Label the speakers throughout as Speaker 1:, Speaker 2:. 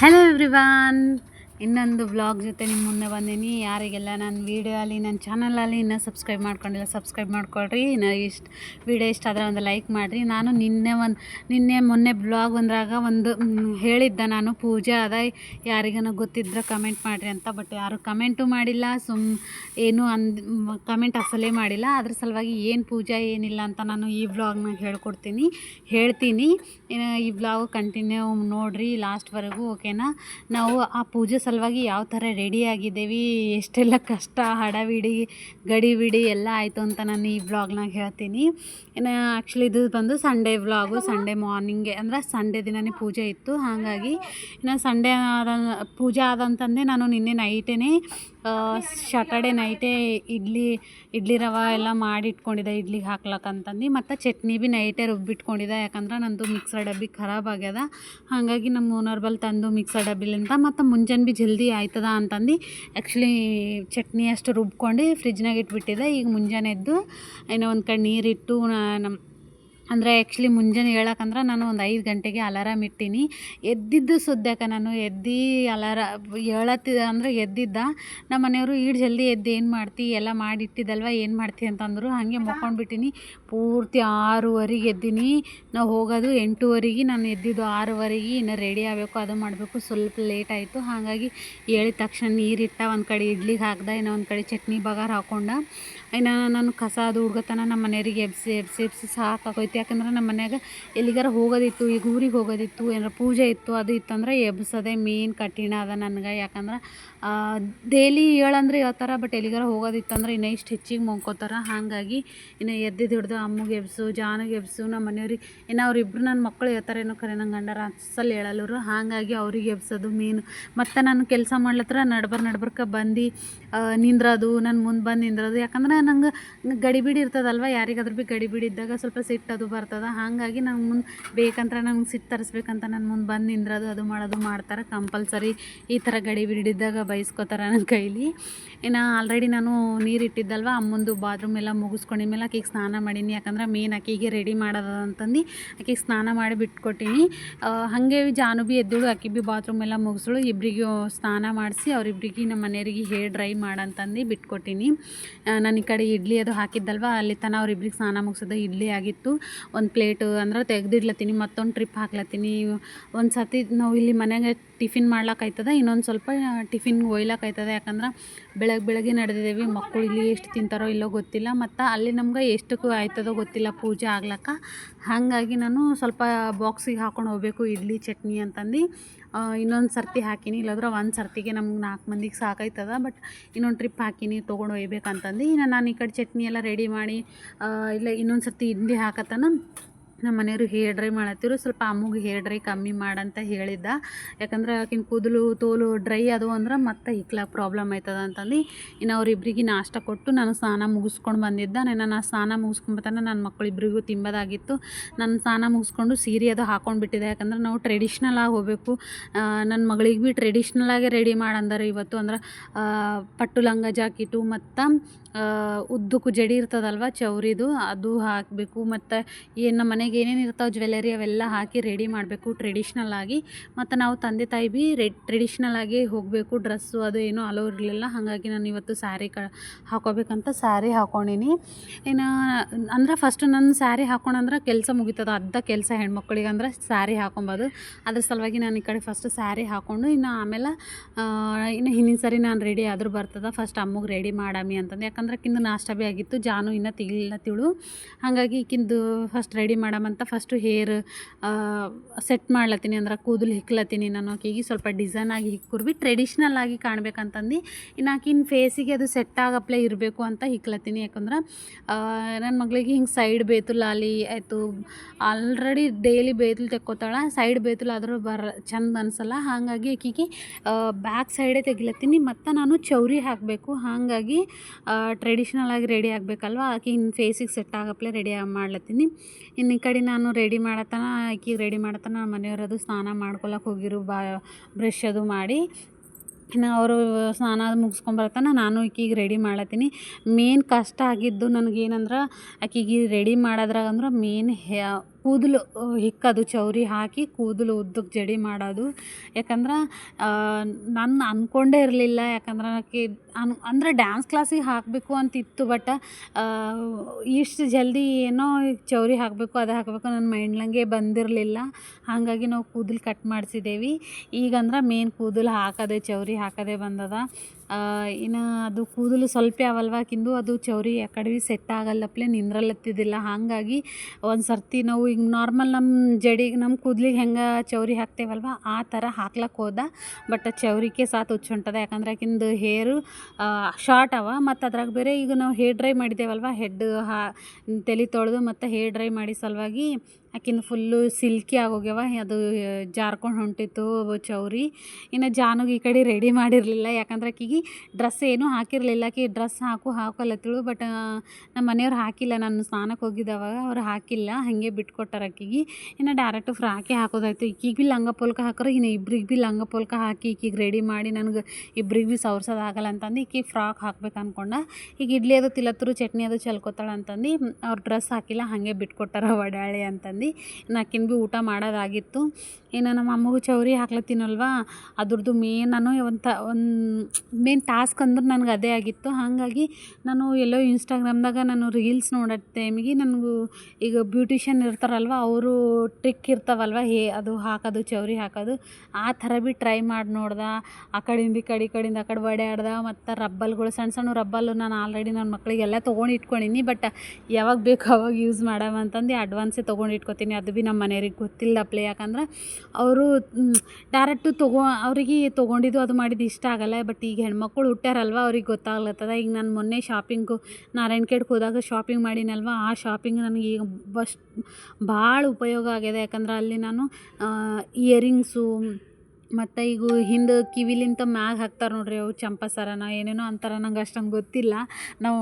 Speaker 1: Hello everyone ಇನ್ನೊಂದು blog ಜೊತೆ ನಿಮ್ಮ ಮುಂದೆ ಬಂದೀನಿ. ಯಾರಿಗೆಲ್ಲ ನನ್ನ ವೀಡಿಯೋ ಅಲ್ಲಿ ನನ್ನ ಚಾನಲಲ್ಲಿ ಇನ್ನೂ ಸಬ್ಸ್ಕ್ರೈಬ್ ಮಾಡ್ಕೊಂಡಿಲ್ಲ ಸಬ್ಸ್ಕ್ರೈಬ್ ಮಾಡ್ಕೊಳ್ರಿ. ಇನ್ನು ಇಷ್ಟು ವೀಡಿಯೋ ಇಷ್ಟ ಆದರೆ ಒಂದು ಲೈಕ್ ಮಾಡಿರಿ. ನಾನು ನಿನ್ನೆ ಒಂದು, ನಿನ್ನೆ ಮೊನ್ನೆ ಬ್ಲಾಗ್ ಬಂದಾಗ ಒಂದು ಹೇಳಿದ್ದೆ ನಾನು. ಪೂಜೆ ಅದ, ಯಾರಿಗನ ಗೊತ್ತಿದ್ರೆ ಕಮೆಂಟ್ ಮಾಡಿರಿ ಅಂತ. ಬಟ್ ಯಾರು ಕಮೆಂಟು ಮಾಡಿಲ್ಲ. ಸುಮ್ ಏನು ಅಂದ್ ಕಮೆಂಟ್ ಅಸಲೇ ಮಾಡಿಲ್ಲ. ಅದ್ರ ಸಲುವಾಗಿ ಏನು ಪೂಜೆ ಏನಿಲ್ಲ ಅಂತ ನಾನು ಈ ವ್ಲಾಗ್ನಾಗ ಹೇಳ್ಕೊಡ್ತೀನಿ. ಹೇಳ್ತೀನಿ. ಈ ಬ್ಲಾಗ್ ಕಂಟಿನ್ಯೂ ನೋಡಿರಿ ಲಾಸ್ಟ್ವರೆಗೂ ಓಕೆನಾ ನಾವು ಆ ಪೂಜೆ ಸಲುವಾಗಿ ಯಾವ ಥರ ರೆಡಿ ಆಗಿದ್ದೇವೆ, ಎಷ್ಟೆಲ್ಲ ಕಷ್ಟ ಹಡವಿಡಿ ಗಡಿಬಿಡಿ ಎಲ್ಲ ಆಯಿತು ಅಂತ ನಾನು ಈ ವ್ಲಾಗ್ನಾಗ ಹೇಳ್ತೀನಿ. ಇನ್ನು ಆ್ಯಕ್ಚುಲಿ ಇದು ಬಂದು ಸಂಡೇ ವ್ಲಾಗು ಸಂಡೇ ಮಾರ್ನಿಂಗೆ ಅಂದರೆ ಸಂಡೇ ದಿನನೇ ಪೂಜೆ ಇತ್ತು. ಹಾಗಾಗಿ ಇನ್ನು ಸಂಡೇ ಆದ, ಪೂಜೆ ಆದಂತಂದೇ ನಾನು ನಿನ್ನೆ ನೈಟೇ ಶಟರ್ಡೆ ನೈಟೇ ಇಡ್ಲಿ ಇಡ್ಲಿ ರವೆ ಎಲ್ಲ ಮಾಡಿ ಇಟ್ಕೊಂಡಿದ್ದೆ ಇಡ್ಲಿಗೆ ಹಾಕ್ಲಕ್ಕಂತಂದು ಮತ್ತು ಚಟ್ನಿ ಭೀ ನೈಟೇ ರುಬ್ಬಿಟ್ಕೊಂಡಿದ್ದೆ. ಯಾಕಂದ್ರೆ ನಂದು ಮಿಕ್ಸರ್ ಡಬ್ಬಿ ಖರಾಬ್ ಆಗ್ಯದ. ಹಾಗಾಗಿ ನಮ್ಮ ಓನರ್ ಬಲ್ ತಂದು ಮಿಕ್ಸರ್ ಡಬ್ಬಿಲಿಂದ ಮತ್ತು ಮುಂಜಾನೆ ಭೀ ಜಲ್ದಿ ಆಯ್ತದ ಅಂತಂದು. ಆ್ಯಕ್ಚುಲಿ ಚಟ್ನಿ ಅಷ್ಟು ರುಬ್ಕೊಂಡು ಫ್ರಿಜ್ನಾಗ ಇಟ್ಬಿಟ್ಟಿದ್ದೆ. ಈಗ ಮುಂಜಾನೆ ಎದ್ದು, ಏನೋ ಒಂದು ಕಡೆ ನೀರಿಟ್ಟು ನಮ್ಮ ಅಂದರೆ ಆ್ಯಕ್ಚುಲಿ ಮುಂಜಾನೆ ಹೇಳಕ್ಕಂದ್ರೆ ನಾನು ಒಂದು ಐದು ಗಂಟೆಗೆ ಅಲಾರಾಮ್ ಇಟ್ಟೀನಿ. ಎದ್ದಿದ್ದು ಸುದ್ಯಕ್ಕೆ ನಾನು ಎದ್ದು ಅಲಾರ ಹೇಳತ್ತಿದ್ದ ಅಂದರೆ ಎದ್ದಿದ್ದ. ನಮ್ಮ ಮನೆಯವರು ಈಡ್ ಜಲ್ದಿ ಎದ್ದು ಏನು ಮಾಡ್ತಿ? ಎಲ್ಲ ಮಾಡಿಟ್ಟಿದ್ದಲ್ವ ಏನು ಮಾಡ್ತಿ ಅಂತಂದರು ಹಾಗೆ ಮಕ್ಕೊಂಡ್ಬಿಟ್ಟಿನಿ ಪೂರ್ತಿ ಆರೂವರೆಗೆ ಎದ್ದೀನಿ. ನಾವು ಹೋಗೋದು ಎಂಟೂವರೆಗೆ, ನಾನು ಎದ್ದಿದ್ದು ಆರೂವರೆಗೆ, ಇನ್ನು ರೆಡಿ ಆಗಬೇಕು, ಅದು ಮಾಡಬೇಕು. ಸ್ವಲ್ಪ ಲೇಟ್ ಆಯಿತು. ಹಾಗಾಗಿ ಹೇಳಿದ ತಕ್ಷಣ ನೀರಿಟ್ಟ ಒಂದು ಕಡೆ ಇಡ್ಲಿಗೆ ಹಾಕ್ದೆ ಇನ್ನೊಂದು ಕಡೆ ಚಟ್ನಿ, ಬಗಾರ್ ಹಾಕೊಂಡ. ಇನ್ನು ನಾನು ಕಸ, ಅದು ಹುಡ್ಗತನ ನಮ್ಮ ಮನೆಯವ್ರಿಗೆ ಎಬ್ಸಿ ಎಬ್ಸಿ ಎಬ್ಸಿ ಸಾಕಾಗೋಯ್ತು. ಯಾಕಂದ್ರೆ ನಮ್ಮ ಮನ್ಯಾಗ ಎಲ್ಲಿಗಾರ ಹೋಗೋದಿತ್ತು, ಈಗ ಊರಿಗೆ ಹೋಗೋದಿತ್ತು, ಏನಾರ ಪೂಜೆ ಇತ್ತು, ಅದು ಇತ್ತಂದ್ರೆ ಎಬ್ಸೋದೇ, ಮೇನ್ ಕಠಿಣ ಅದ ನನ್ಗೆ. ಯಾಕಂದ್ರೆ ಡೈಲಿ ಹೇಳಂದ್ರೆ ಹೇಳ್ತಾರೆ ಬಟ್ ಎಲ್ಲಿಗಾರ ಹೋಗೋದಿತ್ತಂದ್ರೆ ಇನ್ನೂ ಇಷ್ಟು ಹೆಚ್ಚಿಗೆ ಮೊಂಕೋತಾರೆ ಹಾಗಾಗಿ ಇನ್ನು ಎದ್ದಿದ್ದು ಹಿಡ್ದು ಅಮ್ಮಗೆ ಎಬ್ಸು, ಜಾನಿಗೆ ಎಬ್ಸು ನಮ್ಮ ಮನೆಯವ್ರಿಗೆ, ಇನ್ನು ಅವರಿಬ್ರು ನನ್ನ ಮಕ್ಕಳು ಹೇಳ್ತಾರೇನೋ ಖರೆ ನಂಗೆ ಗಂಡರ ಅಸಲು ಹೇಳಲ್ಲರು. ಹಾಗಾಗಿ ಅವ್ರಿಗೆ ಎಬ್ಸೋದು ಮೇನು ಮತ್ತು ನಾನು ಕೆಲಸ ಮಾಡ್ಲತ್ರ ನಡ್ಬರ್ ನಡ್ಬರ್ಕ ಬಂದು ನಿಂದ್ರೋದು ನನ್ನ ಮುಂದೆ ಬಂದು ನಿಂದ್ರೋದು. ಯಾಕಂದ್ರೆ ನಂಗೆ ಗಡಿಬಿಡಿ ಇರ್ತದಲ್ವ, ಯಾರಿಗಾದ್ರೂ ಭೀ ಗಡಿಬಿಡಿ ಇದ್ದಾಗ ಸ್ವಲ್ಪ ಸಿಟ್ಟದು ಬರ್ತದೆ. ಹಾಗಾಗಿ ನಂಗೆ ಮುಂದೆ ಬೇಕಂತ ನಂಗೆ ಸಿಟ್ಟು ತರಿಸ್ಬೇಕಂತ ನನ್ನ ಮುಂದೆ ಬಂದು ನಿಂದ್ರೋದು, ಅದು ಮಾಡೋದು ಮಾಡ್ತಾರೆ. ಕಂಪಲ್ಸರಿ ಈ ಥರ ಗಡಿಬಿಡಿ ಬೈಸ್ಕೋತಾರೆ ನನ್ನ ಕೈಲಿ. ಇನ್ನು ಆಲ್ರೆಡಿ ನಾನು ನೀರು ಇಟ್ಟಿದ್ದಲ್ವ ಅಮ್ಮಂದು ಬಾತ್ರೂಮ್ ಎಲ್ಲ ಮುಗಿಸ್ಕೊಂಡಿದ್ಮೇಲೆ ಆಕೆಗೆ ಸ್ನಾನ ಮಾಡೀನಿ. ಯಾಕಂದ್ರೆ ಮೇನ್ ಆಕೆಗೆ ರೆಡಿ ಮಾಡೋದು ಅಂತಂದು ಆಕೆಗೆ ಸ್ನಾನ ಮಾಡಿ ಬಿಟ್ಕೊಟ್ಟಿನಿ. ಹಾಗೆ ಜಾನು ಭೀ ಎದ್ದಳು ಆಕೆ ಭೀ ಬಾತ್ರೂಮ್ ಎಲ್ಲ ಮುಗಿಸಳು. ಇಬ್ಬರಿಗೂ ಸ್ನಾನ ಮಾಡಿಸಿ ಅವರಿಬ್ರಿಗೆ ನಮ್ಮ ಮನೆಯವ್ರಿಗೆ ಹೇರ್ ಡ್ರೈ ಮಾಡಂತಂದು ಬಿಟ್ಕೊಟ್ಟಿನಿ. ನಾನು ಈ ಕಡೆ ಇಡ್ಲಿ ಅದು ಹಾಕಿದ್ದಲ್ವ, ಅಲ್ಲಿ ತನಕ ಅವ್ರಿಬ್ರಿಗೆ ಸ್ನಾನ ಮುಗಿಸೋದು ಇಡ್ಲಿ ಆಗಿತ್ತು. ಒಂದು ಪ್ಲೇಟು ಅಂದ್ರೆ ತೆಗೆದಿಡ್ಲತ್ತೀನಿ ಮತ್ತೊಂದು ಟ್ರಿಪ್ ಹಾಕ್ಲತ್ತೀನಿ. ಒಂದು ಸತಿ ನಾವು ಇಲ್ಲಿ ಮನೆಗೆ ಟಿಫಿನ್ ಮಾಡ್ಲಾಕಾಯ್ತದ ಇನ್ನೊಂದು ಸ್ವಲ್ಪ ಟಿಫಿನ್ ಒಯ್ಲಾಕಾಯ್ತದ. ಯಾಕಂದ್ರೆ ಬೆಳಗ್ಗೆ ಬೆಳಗ್ಗೆ ನಡೆದಿದ್ದೇವೆ ಮಕ್ಕಳು ಇಲ್ಲಿ ಎಷ್ಟು ತಿಂತಾರೋ ಇಲ್ಲೋ ಗೊತ್ತಿಲ್ಲ. ಮತ್ತು ಅಲ್ಲಿ ನಮ್ಗೆ ಎಷ್ಟಕ್ಕೂ ಆಯ್ತದೋ ಗೊತ್ತಿಲ್ಲ ಪೂಜೆ ಆಗ್ಲಕ್ಕ. ಹಾಗಾಗಿ ನಾನು ಸ್ವಲ್ಪ ಬಾಕ್ಸಿಗೆ ಹಾಕೊಂಡು ಹೋಗ್ಬೇಕು. ಇಡ್ಲಿ, ಚಟ್ನಿ ಅಂತಂದು. ಇನ್ನೊಂದು ಸರ್ತಿ ಹಾಕಿನಿ. ಇಲ್ಲಾಂದ್ರೆ ಒಂದು ಸರ್ತಿಗೆ ನಮ್ಗೆ ನಾಲ್ಕು ಮಂದಿಗೆ ಸಾಕಾಯ್ತದ. ಬಟ್ ಇನ್ನೊಂದು ಟ್ರಿಪ್ ಹಾಕಿನಿ, ತೊಗೊಂಡು ಒಯ್ಬೇಕಂತಂದು. ಇನ್ನು ನಾನು ಈ ಕಡೆ ಚಟ್ನಿ ಎಲ್ಲ ರೆಡಿ ಮಾಡಿ ಇಲ್ಲ ಇನ್ನೊಂದು ಸರ್ತಿ ಇಡ್ಲಿ ಹಾಕತ್ತನ. ನಮ್ಮ ಮನೆಯವರು ಹೇರ್ ಡ್ರೈ ಮಾಡತ್ತಿರು, ಸ್ವಲ್ಪ ಅಮ್ಮಗೆ ಹೇರ್ ಡ್ರೈ ಕಮ್ಮಿ ಮಾಡಂತ ಹೇಳಿದ್ದ. ಯಾಕಂದ್ರೆ ಆಕಿನ ಕೂದಲು, ತೋಲು ಡ್ರೈ ಅದು ಅಂದ್ರೆ ಮತ್ತೆ ಇಕ್ಲಾಗ ಪ್ರಾಬ್ಲಮ್ ಆಯ್ತದ ಅಂತಂದು, ಇನ್ನು ಅವ್ರಿಬ್ರಿಗೆ ನಾಷ್ಟ ಕೊಟ್ಟು ನಾನು ಸ್ನಾನ ಮುಗಿಸ್ಕೊಂಡು ಬಂದಿದ್ದ. ನಾನು ನಾನು ಸ್ನಾನ ಮುಗಿಸ್ಕೊಂಬತ್ತಾನೆ ನನ್ನ ಮಕ್ಕಳಿಬ್ರಿಗೂ ತಿಂಬೋದಾಗಿತ್ತು. ನಾನು ಸ್ನಾನ ಮುಗಿಸ್ಕೊಂಡು ಸೀರೆ ಅದು ಹಾಕೊಂಡು ಬಿಟ್ಟಿದೆ ಯಾಕಂದ್ರೆ ನಾವು ಟ್ರೆಡಿಷ್ನಲ್ ಆಗಿ ಹೋಗಬೇಕು. ನನ್ನ ಮಗಳಿಗೆ ಭೀ ಟ್ರೆಡಿಷ್ನಲ್ ಆಗಿ ರೆಡಿ ಮಾಡಂದಾರೆ ಇವತ್ತು. ಅಂದ್ರೆ ಪಟ್ಟು ಲಂಗ ಜಾಕಿಟು ಮತ್ತು ಉದ್ದಕ್ಕೂ ಜಡಿ ಇರ್ತದಲ್ವ, ಚೌರಿದು, ಅದು ಹಾಕಬೇಕು. ಮತ್ತು ಏನು ನಮ್ಮ ಮನೆಗೆ ಏನೇನು ಇರ್ತಾವೆ ಜ್ಯುವೆಲ್ಲರಿ ಅವೆಲ್ಲ ಹಾಕಿ ರೆಡಿ ಮಾಡಬೇಕು ಟ್ರೆಡಿಷ್ನಲ್ ಆಗಿ. ಮತ್ತು ನಾವು ತಂದೆ ತಾಯಿ ಭೀ ರೆಡ್ ಟ್ರೆಡಿಷ್ನಲ್ ಆಗಿ ಹೋಗಬೇಕು ಡ್ರೆಸ್ಸು ಅದು ಏನೂ ಅಲೋ ಇರಲಿಲ್ಲ. ಹಾಗಾಗಿ ನಾನು ಇವತ್ತು ಸ್ಯಾರಿ ಕ, ಹಾಕೋಬೇಕಂತ ಸ್ಯಾರಿ ಹಾಕ್ಕೊಂಡಿನಿ ಇನ್ನು ಅಂದ್ರೆ ಫಸ್ಟ್ ನನ್ನ ಸ್ಯಾರಿ ಹಾಕೊಂಡ್ರೆ ಕೆಲಸ ಮುಗಿತದ. ಅರ್ಧ ಕೆಲಸ ಹೆಣ್ಮಕ್ಳಿಗೆ ಅಂದ್ರೆ ಸ್ಯಾರಿ ಹಾಕೊಬೋದು. ಅದ್ರ ಸಲುವಾಗಿ ನಾನು ಈ ಕಡೆ ಫಸ್ಟ್ ಸ್ಯಾರಿ ಹಾಕ್ಕೊಂಡು ಇನ್ನು ಆಮೇಲೆ ಇನ್ನು ಹಿಂದಿನ ಸರಿ ನಾನು ರೆಡಿ ಆದರೂ ಬರ್ತದೆ. ಫಸ್ಟ್ ಅಮ್ಮಗೆ ರೆಡಿ ಮಾಡಾಮಿ ಅಂತಂದು. ಯಾಕಂದ್ರೆ ಕಿಂದು ನಾಷ್ಟ ಭೀ ಆಗಿತ್ತು, ಜಾನು ಇನ್ನೂ ತಿಗಿಲ್ಲ ತಿಳು. ಹಾಗಾಗಿ ಈಕಿಂದು ಫಸ್ಟ್ ರೆಡಿ ಮಾಡಮಂತ ಫಸ್ಟು ಹೇರ್ ಸೆಟ್ ಮಾಡ್ಲತ್ತೀನಿ ಅಂದ್ರೆ ಕೂದಲು ಹಿಕ್ಲತ್ತೀನಿ ನಾನು ಆಕೆಗೆ ಸ್ವಲ್ಪ ಡಿಸೈನ್ ಆಗಿ ಹಿಕ್ಕುರ್ಬಿ ಟ್ರೆಡಿಷ್ನಲ್ ಆಗಿ ಕಾಣಬೇಕಂತಂದು. ಇನ್ನು ಆಕಿನ ಫೇಸಿಗೆ ಅದು ಸೆಟ್ ಆಗಪ್ಲೆ ಇರಬೇಕು ಅಂತ ಹಿಕ್ಲತ್ತೀನಿ. ಯಾಕಂದ್ರೆ ನನ್ನ ಮಗಳಿಗೆ ಹಿಂಗೆ ಸೈಡ್ ಬೇತುಲ್ ಅಲ್ಲಿ ಆಯಿತು ಆಲ್ರೆಡಿ ಡೈಲಿ ಬೇತುಲ್ ತೆಕ್ಕೋತಾಳ ಸೈಡ್ ಬೇತುಲ್ ಆದರೂ ಬರ, ಚಂದ ಅನ್ಸಲ್ಲ. ಹಾಗಾಗಿ ಆಕಿಗೆ ಬ್ಯಾಕ್ ಸೈಡೇ ತೆಗಿಲತ್ತೀನಿ. ಮತ್ತು ನಾನು ಚೌರಿ ಹಾಕಬೇಕು. ಹಾಗಾಗಿ ಟ್ರೆಡಿಷ್ನಲ್ ಆಗಿ ರೆಡಿ ಆಗಬೇಕಲ್ವ? ಆಕೆ ಇನ್ನು ಫೇಸಿಗೆ ಸೆಟ್ ಆಗಪ್ಲೆ ರೆಡಿ ಮಾಡ್ಲತ್ತೀನಿ. ಇನ್ನು ಕಡೆ ನಾನು ರೆಡಿ ಮಾಡತ್ತಾನ ಆಕಿಗೆ ರೆಡಿ ಮಾಡತ್ತನ ನಮ್ಮ ಮನೆಯವ್ರದು ಸ್ನಾನ ಮಾಡ್ಕೊಳಕ್ಕೆ ಹೋಗಿರು, ಬಾ ಬ್ರಷ್ ಅದು ಮಾಡಿ. ಇನ್ನು ಅವರು ಸ್ನಾನ ಮುಗಿಸ್ಕೊಂಬರ್ತಾನ ನಾನು ಈಕಿಗೆ ರೆಡಿ ಮಾಡತ್ತೀನಿ ಮೇನ್ ಕಷ್ಟ ಆಗಿದ್ದು ನನಗೇನಂದ್ರೆ, ಆಕಿಗೆ ರೆಡಿ ಮಾಡೋದ್ರಾಗ ಅಂದ್ರೆ ಮೇನ್ ಹೇ, ಕೂದಲು, ಹಿಕ್ಕದು, ಚೌರಿ ಹಾಕಿ ಕೂದಲು ಉದ್ದಕ್ಕೆ ಜಡಿ ಮಾಡೋದು. ಯಾಕಂದ್ರೆ ನಾನು ಅಂದ್ಕೊಂಡೇ ಇರಲಿಲ್ಲ, ಯಾಕಂದ್ರೆ ಆಕೆ ಅನ್, ಅಂದರೆ ಡ್ಯಾನ್ಸ್ ಕ್ಲಾಸಿಗೆ ಹಾಕಬೇಕು ಅಂತಿತ್ತು ಬಟ್ ಇಷ್ಟು ಜಲ್ದಿ ಏನೋ ಚೌರಿ ಹಾಕಬೇಕು, ಅದು ಹಾಕಬೇಕು ನನ್ನ ಮೈಂಡ್ಲಂಗೆ ಬಂದಿರಲಿಲ್ಲ. ಹಾಗಾಗಿ ನಾವು ಕೂದಲು ಕಟ್ ಮಾಡಿಸಿದ್ದೇವೆ ಈಗಂದ್ರೆ ಮೇನ್ ಕೂದಲು ಹಾಕದೆ, ಚೌರಿ ಹಾಕದೆ ಬಂದದ. ಇನ್ನು ಅದು ಕೂದಲು ಸ್ವಲ್ಪ ಅವಲ್ವಾಕಿಂದು ಅದು ಚೌರಿ ಆ ಕಡೆ ಸೆಟ್ ಆಗಲ್ಲಪ್ಲೆ ನಿಂದ್ರಲತ್ತಿದ್ದಿಲ್ಲ. ಹಾಗಾಗಿ ಒಂದು ಸರ್ತಿ ನಾವು ಈಗ ನಾರ್ಮಲ್ ನಮ್ಮ ಜಡಿಗೆ ನಮ್ಮ ಕೂದಲಿಗೆ ಹೆಂಗೆ ಚೌರಿ ಹಾಕ್ತೇವಲ್ವ, ಆ ಥರ ಹಾಕ್ಲಕ್ಕೆ ಹೋದ. ಬಟ್ ಚೌರಿಕೆ ಸಾತ್ ಹುಚ್ಚು ಹೊಂಟದ ಯಾಕಂದ್ರೆ ಆಕಿಂದು ಹೇರು ಶಾರ್ಟ್ ಅವ. ಮತ್ತು ಅದ್ರಾಗ ಬೇರೆ ಈಗ ನಾವು ಹೇರ್ ಡ್ರೈ ಮಾಡಿದ್ದೇವಲ್ವ? ಹೆಡ್ ಹಾ, ತಲೆ ತೊಳೆದು ಮತ್ತು ಹೇರ್ ಡ್ರೈ ಮಾಡಿ ಸಲುವಾಗಿ ಆಕಿಂದು ಫುಲ್ಲು ಸಿಲ್ಕಿ ಆಗೋಗ್ಯವ. ಅದು ಜಾರ್ಕೊಂಡು ಹೊಂಟಿತ್ತು ಚೌರಿ. ಇನ್ನು ಜಾನುಗೆ ಈ ಕಡೆ ರೆಡಿ ಮಾಡಿರಲಿಲ್ಲ. ಯಾಕಂದ್ರೆ ಆಕಿಗೆ ಡ್ರೆಸ್ ಏನೂ ಹಾಕಿರಲಿಲ್ಲ. ಆಕಿ ಡ್ರೆಸ್ ಹಾಕು ಹಾಕೊಲತ್ತಿಳು ಬಟ್ ನಮ್ಮ ಮನೆಯವ್ರು ಹಾಕಿಲ್ಲ. ನಾನು ಸ್ನಾನಕ್ಕೆ ಹೋಗಿದ್ದಾವಾಗ ಅವ್ರು ಹಾಕಿಲ್ಲ. ಹಾಗೆ ಬಿಟ್ಕೊಟ್ಟಾರ ಆಕಿಗೆ. ಇನ್ನು ಡೈರೆಕ್ಟ್ ಫ್ರಾಕೆ ಹಾಕೋದಾಯ್ತು. ಈಕಿಗೆ ಭೀ ಲಂಗ ಪೋಲ್ಕ ಹಾಕೋರು. ಇನ್ನು ಇಬ್ರಿಗೆ ಭೀ ಲಂಗ ಪೋಲ್ಕ ಹಾಕಿ ಈಕಿಗೆ ರೆಡಿ ಮಾಡಿ ನನಗೆ ಇಬ್ರಿಗೆ ಭೀ ಸವರ್ಸೋದು ಆಗಲ್ಲ ಅಂತಂದು ಈಕಿಗೆ ಫ್ರಾಕ್ ಹಾಕ್ಬೇಕು ಅನ್ಕೊಂಡ. ಈಗ ಇಡ್ಲಿ ಅದು ತಿಲತ್ತರು ಚಟ್ನಿ ಅದು ಚಲ್ಕೋತಾಳೆ ಅಂತಂದು. ಅವ್ರು ಡ್ರೆಸ್ ಹಾಕಿಲ್ಲ. ಹಾಗೆ ಬಿಟ್ಕೊಟ್ಟಾರ ಒಡಾಳೆ ಅಂತಂದು. ಇನ್ನು ಆಕಿನ ಭೀ ಊಟ ಮಾಡೋದಾಗಿತ್ತು. ಇನ್ನು ನಮ್ಮ ಅಮ್ಮಗೂ ಚೌರಿ ಹಾಕ್ಲತ್ತೀನಲ್ವ? ಅದ್ರದ್ದು ಮೇನ್ ನಾನು ಒಂಥ ಒಂದು ಮೇನ್ ಟಾಸ್ಕ್ ಅಂದ್ರೆ ನನಗೆ ಅದೇ ಆಗಿತ್ತು. ಹಾಗಾಗಿ ನಾನು ಎಲ್ಲೋ ಇನ್ಸ್ಟಾಗ್ರಾಮ್ದಾಗ ನಾನು ರೀಲ್ಸ್ ನೋಡೋ ಟೈಮಿಗೆ ನನಗೂ ಈಗ ಬ್ಯೂಟಿಷಿಯನ್ ಇರ್ತಾರಲ್ವ, ಅವರು ಟ್ರಿಕ್ ಇರ್ತಾವಲ್ವ, ಹೇ, ಅದು ಹಾಕೋದು, ಚೌರಿ ಹಾಕೋದು. ಆ ಥರ ಭೀ ಟ್ರೈ ಮಾಡಿ ನೋಡ್ದೆ. ಆ ಕಡೆಯಿಂದ ಈ ಕಡೆ, ಈ ಕಡೆಯಿಂದ ಆ ಕಡೆ ಒಡ್ಯಾಡ್ದೆ. ಮತ್ತು ರಬ್ಬಲ್ಗಳು ಸಣ್ಣ ಸಣ್ಣ ರಬ್ಬಲ್ಲು ನಾನು ಆಲ್ರೆಡಿ ನನ್ನ ಮಕ್ಕಳಿಗೆಲ್ಲ ತೊಗೊಂಡು ಇಟ್ಕೊಂಡಿನಿ ಬಟ್ ಯಾವಾಗ ಬೇಕು ಅವಾಗ ಯೂಸ್ ಮಾಡವ ಅಂತಂದು ಅಡ್ವಾನ್ಸೇ ತೊಗೊಂಡು ಇಟ್ಕೊತೀನಿ ಅದು ಭೀ ನಮ್ಮ ಮನೆಯವ್ರಿಗೆ ಗೊತ್ತಿಲ್ಲಪ್ಲೆ ಯಾಕಂದ್ರೆ ಅವರು ಡೈರೆಕ್ಟು ತೊಗೊ, ಅವ್ರಿಗೆ ತೊಗೊಂಡಿದ್ದು ಅದು ಮಾಡಿದ್ದು ಇಷ್ಟ ಆಗಲ್ಲ. ಬಟ್ ಈಗ ಹೆಣ್ಮಕ್ಳು ಹುಟ್ಟ್ಯಾರಲ್ವ, ಅವ್ರಿಗೆ ಗೊತ್ತಾಗ್ಲತ್ತದ. ಈಗ ನಾನು ಮೊನ್ನೆ ಶಾಪಿಂಗು ನಾರಾಯಣ್ಖೇಡ್ಗೆ ಹೋದಾಗ ಶಾಪಿಂಗ್ ಮಾಡಿನಲ್ವ, ಆ ಶಾಪಿಂಗ್ ನನಗೆ ಈಗ ಬಸ್, ಭಾಳ ಉಪಯೋಗ ಆಗಿದೆ. ಯಾಕಂದ್ರೆ ಅಲ್ಲಿ ನಾನು ಇಯರಿಂಗ್ಸು ಮತ್ತು ಈಗ ಹಿಂದೆ ಕಿವಿಲಿಂತ ಮ್ಯಾಗ ಹಾಕ್ತಾರೆ ನೋಡ್ರಿ ಅವು ಚಂಪಸರನ ಏನೇನೋ ಅಂತಾರೆ ನಂಗೆ ಅಷ್ಟೊಂದು ಗೊತ್ತಿಲ್ಲ. ನಾವು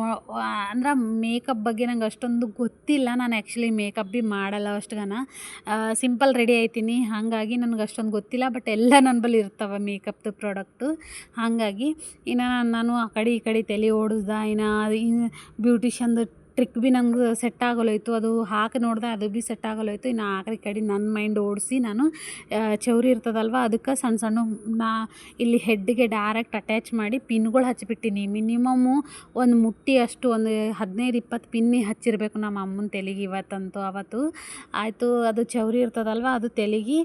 Speaker 1: ಅಂದ್ರೆ ಮೇಕಪ್ ಬಗ್ಗೆ ನಂಗೆ ಅಷ್ಟೊಂದು ಗೊತ್ತಿಲ್ಲ. ನಾನು ಆ್ಯಕ್ಚುಲಿ ಮೇಕಪ್ ಭೀ ಮಾಡಲ್ಲ ಅಷ್ಟುಗನ. Simple ready ಆಯ್ತೀನಿ. ಹಾಗಾಗಿ ನನಗೆ ಅಷ್ಟೊಂದು ಗೊತ್ತಿಲ್ಲ ಬಟ್ ಎಲ್ಲ ನನ್ನ ಬಳಿ ಇರ್ತಾವೆ ಮೇಕಪ್ದು ಪ್ರಾಡಕ್ಟು ಹಾಗಾಗಿ ಇನ್ನು ನಾನು ಆ ಕಡೆ ಈ ಕಡೆ ತಲೆ ಓಡಿಸ್ದೆ ಇನ್ನು ಬ್ಯೂಟಿಷನ್ದು ಟ್ರಿಕ್ ಭೀ ನಂಗೆ ಸೆಟ್ ಆಗೋಲ್ಲೋಯ್ತು ಅದು ಹಾಕಿ ನೋಡಿದೆ ಅದು ಭೀ ಸೆಟ್ ಆಗೋಲ್ಲೋಯ್ತು ಇನ್ನು ಆಕ್ರಿ ಕಡೆ ನನ್ನ ಮೈಂಡ್ ಓಡಿಸಿ ನಾನು ಚೌರಿ ಇರ್ತದಲ್ವ ಅದಕ್ಕೆ ಸಣ್ಣ ಸಣ್ಣ ನಾ ಇಲ್ಲಿ ಹೆಡ್ಗೆ ಡೈರೆಕ್ಟ್ ಅಟ್ಯಾಚ್ ಮಾಡಿ ಪಿನ್ಗಳು ಹಚ್ಬಿಟ್ಟೀನಿ. ಮಿನಿಮಮ್ಮು ಒಂದು ಮುಟ್ಟಿ ಅಷ್ಟು, ಒಂದು ಹದಿನೈದು ಇಪ್ಪತ್ತು ಪಿನ್ನಿ ಹಚ್ಚಿರಬೇಕು ನಮ್ಮ ಅಮ್ಮನ ತೆಲಿಗೆ ಇವತ್ತಂತೂ, ಅವತ್ತು. ಆಯಿತು, ಅದು ಚೌರಿ ಇರ್ತದಲ್ವ, ಅದು ತೆಲಿಗೆ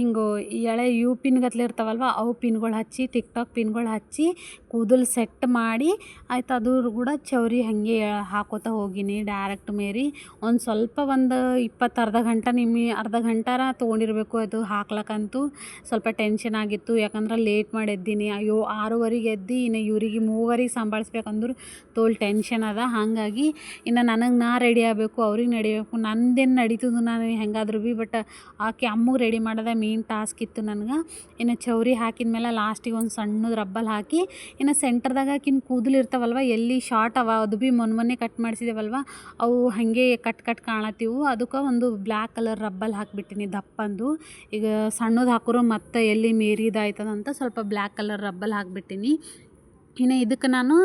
Speaker 1: ಹಿಂಗೆ ಎಳೆ ಯು ಪಿನ್ಗತ್ಲೆ ಇರ್ತಾವಲ್ವ, ಅವು ಪಿನ್ಗಳು ಹಚ್ಚಿ ಟಿಕ್ ಟಾಕ್ ಪಿನ್ಗಳು ಹಚ್ಚಿ ಕೂದಲು ಸೆಟ್ ಮಾಡಿ, ಆಯ್ತು, ಅದು ಕೂಡ ಚೌರಿ ಹಾಗೆ ಹಾಕೋತ ಹೋಗೀನಿ ಡೈರೆಕ್ಟ್ ಮೇರಿ ಒಂದು ಸ್ವಲ್ಪ ಒಂದು ಇಪ್ಪತ್ತು ಅರ್ಧ ಗಂಟೆ ನಿಮ್ಮ ಅರ್ಧ ಗಂಟಾರ ತೊಗೊಂಡಿರಬೇಕು ಅದು ಹಾಕ್ಲಕ್ಕಂತೂ ಸ್ವಲ್ಪ ಟೆನ್ಷನ್ ಆಗಿತ್ತು. ಯಾಕಂದ್ರೆ ಲೇಟ್ ಮಾಡಿ ಎದ್ದೀನಿ ಅಯ್ಯೋ, ಆರೂವರೆಗೆ ಎದ್ದು ಇನ್ನು ಇವರಿಗೆ ಮೂವರಿಗೆ ಸಂಭಾಳಿಸ್ಬೇಕಂದ್ರೆ ತೋಲ್ ಟೆನ್ಷನ್ ಅದ. ಹಾಗಾಗಿ ಇನ್ನು ನನಗೆ ನಾ ರೆಡಿ ಆಗಬೇಕು, ಅವ್ರಿಗೆ ನಡಿಬೇಕು ನಂದೇನು ನಡೀತದೆ ನಾನು ಹೆಂಗಾದ್ರೂ ಭೀ ಬಟ್ ಆಕೆ ಅಮ್ಮಗೆ ರೆಡಿ ಮಾಡೋದೇ ಮೇನ್ ಟಾಸ್ಕ್ ಇತ್ತು ನನಗೆ. ಇನ್ನು ಚೌರಿ ಹಾಕಿದ ಮೇಲೆ ಲಾಸ್ಟಿಗೆ ಒಂದು ಸಣ್ಣದು ರಬ್ಬಲ್ ಹಾಕಿ ಇನ್ನು ಸೆಂಟರ್ದಾಗ ಆಕಿನ ಕೂದಲು ಇರ್ತಾವಲ್ವ, ಎಲ್ಲಿ ಶಾರ್ಟ್ ಅವ, ಅದು ಭೀ ಮೊನ್ನೆ ಮೊನ್ನೆ ಕಟ್ ಮಾಡಿಸಿದೇವಲ್ವ ಅವು ಹಾಗೆ ಕಟ್ ಕಟ್ ಕಾಣತ್ತೀವು. ಅದಕ್ಕೆ ಒಂದು ಬ್ಲ್ಯಾಕ್ ಕಲರ್ ರಬ್ಬಲ್ ಹಾಕಿಬಿಟ್ಟಿನಿ ದಪ್ಪಂದು. ಈಗ ಸಣ್ಣದು ಹಾಕೋರು ಮತ್ತೆ ಎಲ್ಲಿ ಮೀರಿದಾಯ್ತದಂತ ಸ್ವಲ್ಪ ಬ್ಲ್ಯಾಕ್ ಕಲರ್ ರಬ್ಬಲ್ ಹಾಕಿಬಿಟ್ಟಿನಿ. ಇನ್ನು ಇದಕ್ಕೆ ನಾನು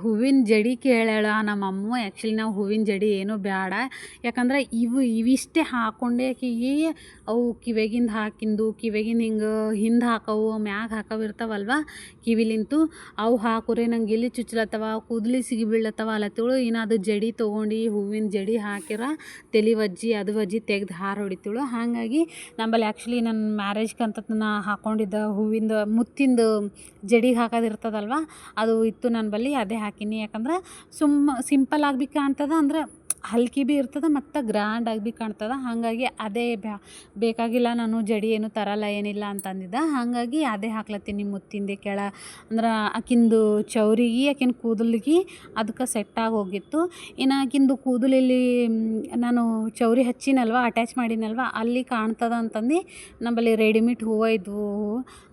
Speaker 1: ಹೂವಿನ ಜಡಿ ಕೇಳ್ಯಾಳ ನಮ್ಮ ಅಮ್ಮ. ಆ್ಯಕ್ಚುಲಿ ನಾವು ಹೂವಿನ ಜಡಿ ಏನೂ ಬೇಡ ಯಾಕಂದ್ರೆ ಇವು ಇವಿಷ್ಟೇ ಹಾಕ್ಕೊಂಡೆ ಆಕಿಗೆ ಅವು ಕಿವಿಯಾಗಿಂದ ಹಾಕಿಂದು ಕಿವಿಯಾಗಿಂದ ಹಿಂಗೆ ಹಿಂದೆ ಹಾಕವು, ಮ್ಯಾಗ ಹಾಕವು ಇರ್ತಾವಲ್ವ ಕಿವಿಲಿಂತು. ಅವು ಹಾಕುರೆ ನಂಗೆ ಎಲ್ಲಿ ಚುಚ್ಚಲತ್ತವ ಕೂದಲಿ ಸಿಗಿ ಬೀಳತ್ತವ ಅಲತ್ತೇಳು. ಇನ್ನು ಅದು ಜಡಿ ತೊಗೊಂಡು ಹೂವಿನ ಜಡಿ ಹಾಕಿರ ತಲೆ ವಜ್ಜಿ, ಅದು ವಜ್ಜಿ ತೆಗ್ದು ಹಾರ ಹೊಡಿತಿಳು. ಹಾಗಾಗಿ ನಂಬಲ್ಲಿ ಆ್ಯಕ್ಚುಲಿ ನನ್ನ ಮ್ಯಾರೇಜ್ಗಂತ ನಾ ಹಾಕೊಂಡಿದ್ದ ಹೂವಿಂದು, ಮುತ್ತಿಂದು ಜಡಿಗೆ ಹಾಕೋದು ಇರ್ತದಲ್ವ ಅದು ಇತ್ತು ನನ್ನ ಬಳಿ ಅದೇ ಹಾಕೀನಿ. ಯಾಕಂದ್ರೆ ಸುಮ್ಮ ಸಿಂಪಲ್ ಆಗಿ ಭೀ ಕಾಣ್ತದೆ, ಅಂದ್ರೆ ಹಲ್ಕಿ ಭೀ ಇರ್ತದೆ, ಮತ್ತು ಗ್ರ್ಯಾಂಡಾಗಿ ಭೀ ಕಾಣ್ತದೆ. ಹಾಗಾಗಿ ಅದೇ ಬೇಕಾಗಿಲ್ಲ ನಾನು ಜಡಿ ಏನು ತರಲ್ಲ, ಏನಿಲ್ಲ ಅಂತಂದಿದ್ದ. ಹಾಗಾಗಿ ಅದೇ ಹಾಕ್ಲತ್ತೀನಿ ಮುತ್ತಿಂದೆ ಕೆಳ, ಅಂದ್ರೆ ಆಕಿಂದು ಚೌರಿಗೆ, ಆಕಿನ ಕೂದಲಿಗೆ ಅದಕ್ಕೆ ಸೆಟ್ಟಾಗಿ ಹೋಗಿತ್ತು. ಇನ್ನು ಆಕಿಂದು ಕೂದಲಲ್ಲಿ ನಾನು ಚೌರಿ ಹಚ್ಚಿನಲ್ವ ಅಟ್ಯಾಚ್ ಮಾಡಿನಲ್ವ, ಅಲ್ಲಿ ಕಾಣ್ತದ ಅಂತಂದು ನಮ್ಮಲ್ಲಿ ರೆಡಿಮೇಡ್ ಹೂವು ಇದ್ವು.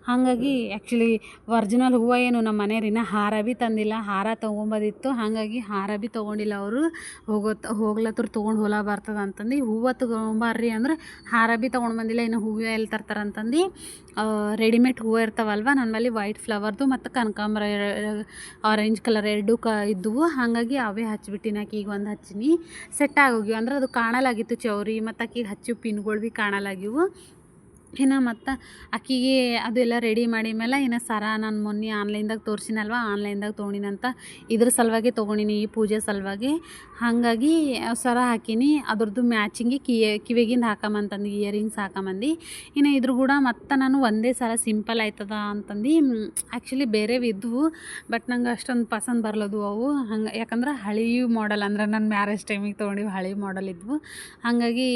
Speaker 1: ಹಾಗಾಗಿ ಆ್ಯಕ್ಚುಲಿ ಒರ್ಜಿನಲ್ ಹೂವು ಏನು ನಮ್ಮ ಮನೆಯವ್ರು ಹಾರ ಭೀ ತಂದಿಲ್ಲ, ಹಾರ ತೊಗೊಂಬೋದಿತ್ತು. ಹಾಗಾಗಿ ಹಾರ ಭೀ ತೊಗೊಂಡಿಲ್ಲ ಅವರು. ಹೋಗೋತ್ ಹೋಗ್ಲತ್ರ ತೊಗೊಂಡು ಹೊಲ ಬರ್ತದೆ ಅಂತಂದು. ಹೂವು ತೊಗೊಂಬರ್ರಿ ಅಂದ್ರೆ ಹಾರ ಭೀ ತೊಗೊಂಡು ಬಂದಿಲ್ಲ. ಇನ್ನು ಹೂವು ಎಲ್ಲಿ ತರ್ತಾರೆ ಅಂತಂದು. ರೆಡಿಮೇಡ್ ಹೂವು ಇರ್ತಾವಲ್ವ? ಬಳಿ ವೈಟ್ ಫ್ಲವರ್ದು ಮತ್ತು ಕನಕಾಂಬರ ಆರೆಂಜ್ ಕಲರ್ ಎರಡು ಕ, ಇದ್ದವು. ಹಾಗಾಗಿ ಅವೇ ಹಚ್ಬಿಟ್ಟಿನಿ. ಈಗ ಒಂದು ಹಚ್ಚಿನಿ. ಸೆಟ್ ಆಗೋಗಿವು ಅಂದ್ರೆ ಅದು ಕಾಣಲಾಗಿತ್ತು ಚೌರಿ, ಮತ್ತು ಆಕಿಗೆ ಹಚ್ಚಿ ಪಿನ್ಗಳು ಭೀ ಕಾಣಲಾಗಿವು ಇನ್ನು ಮತ್ತು ಆಕಿಗೆ ಅದೆಲ್ಲ ರೆಡಿ ಮಾಡಿದ ಮೇಲೆ ಇನ್ನು ಸರ ನಾನು ಮೊನ್ನೆ ಆನ್ಲೈನ್ದಾಗ ತೋರ್ಸಿನಲ್ವ? ಆನ್ಲೈನ್ದಾಗ ತೊಗೊಂಡಿನಂತ ಇದ್ರ ಸಲುವಾಗಿ ತೊಗೊಂಡಿನಿ ಈ ಪೂಜೆ ಸಲುವಾಗಿ. ಹಾಗಾಗಿ ಸರ ಹಾಕಿನಿ. ಅದ್ರದ್ದು ಮ್ಯಾಚಿಂಗಿ ಕಿಯ, ಕಿವಿಗಿಂದ ಹಾಕಮಂತಂದು ಇಯರಿಂಗ್ಸ್ ಹಾಕಮಂದು. ಇನ್ನು ಇದ್ರ ಕೂಡ ಮತ್ತು ನಾನು ಒಂದೇ ಸರ ಸಿಂಪಲ್ ಆಯ್ತದ ಅಂತಂದು. ಆ್ಯಕ್ಚುಲಿ ಬೇರೆವು ಇದ್ವು ಬಟ್ ನಂಗೆ ಅಷ್ಟೊಂದು ಪಸಂದ್ ಬರ್ಲದು ಅವು. ಹಂಗೆ, ಯಾಕಂದ್ರೆ ಹಳೆ ಮಾಡಲ್ ಅಂದ್ರೆ ನನ್ನ ಮ್ಯಾರೇಜ್ ಟೈಮಿಗೆ ತೊಗೊಂಡಿವಿ ಹಳೆ ಮಾಡಲ್ ಇದ್ವು. ಹಾಗಾಗಿ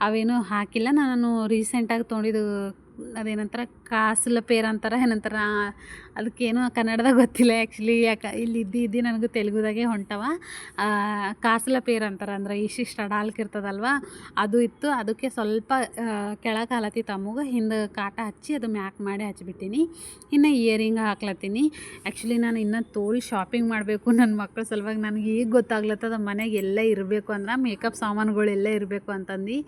Speaker 1: ಅವೇನು ಹಾಕಿಲ್ಲ. ನಾನು ರೀಸೆಂಟಾಗಿ ತೊಗೊಂಡಿದ್ದು ಅದೇನಂತಾರೆ ಕಾಸಲ ಪೇರ್ ಅಂತಾರೆ ಏನಂತಾರೆ ಅದಕ್ಕೇನು ಕನ್ನಡದಾಗ ಗೊತ್ತಿಲ್ಲ ಆ್ಯಕ್ಚುಲಿ ಯಾಕೆ, ಇಲ್ಲಿ ಇದ್ದು ಇದ್ದು ನನಗೂ ತೆಲುಗುದಾಗೆ ಹೊಂಟವ. ಕಾಸಲ ಪೇರ್ ಅಂತಾರೆ ಅಂದ್ರೆ ಇಷ್ಟಿಷ್ಟು ಅಡಾಲ್ಕ್ ಇರ್ತದಲ್ವ, ಅದು ಇತ್ತು. ಅದಕ್ಕೆ ಸ್ವಲ್ಪ ಕೆಳಗೆ ಹಲತಿ ತಮಗೆ ಹಿಂದೆ ಕಾಟ ಹಚ್ಚಿ ಅದು ಮ್ಯಾಕ್ ಮಾಡಿ ಹಚ್ಚಿಬಿಟ್ಟಿನಿ ಇನ್ನು ಇಯರಿಂಗ್ ಹಾಕ್ಲತ್ತೀನಿ. ಆ್ಯಕ್ಚುಲಿ ನಾನು ಇನ್ನೂ ತೋಲ್ ಶಾಪಿಂಗ್ ಮಾಡಬೇಕು ನನ್ನ ಮಕ್ಕಳ ಸಲುವಾಗಿ ನನಗೆ ಈಗ ಗೊತ್ತಾಗ್ಲತ್ತದ ಮನೆಗೆ ಎಲ್ಲ ಇರಬೇಕು ಅಂದ್ರೆ ಮೇಕಪ್ ಸಾಮಾನುಗಳು ಎಲ್ಲ ಇರಬೇಕು ಅಂತಂದು.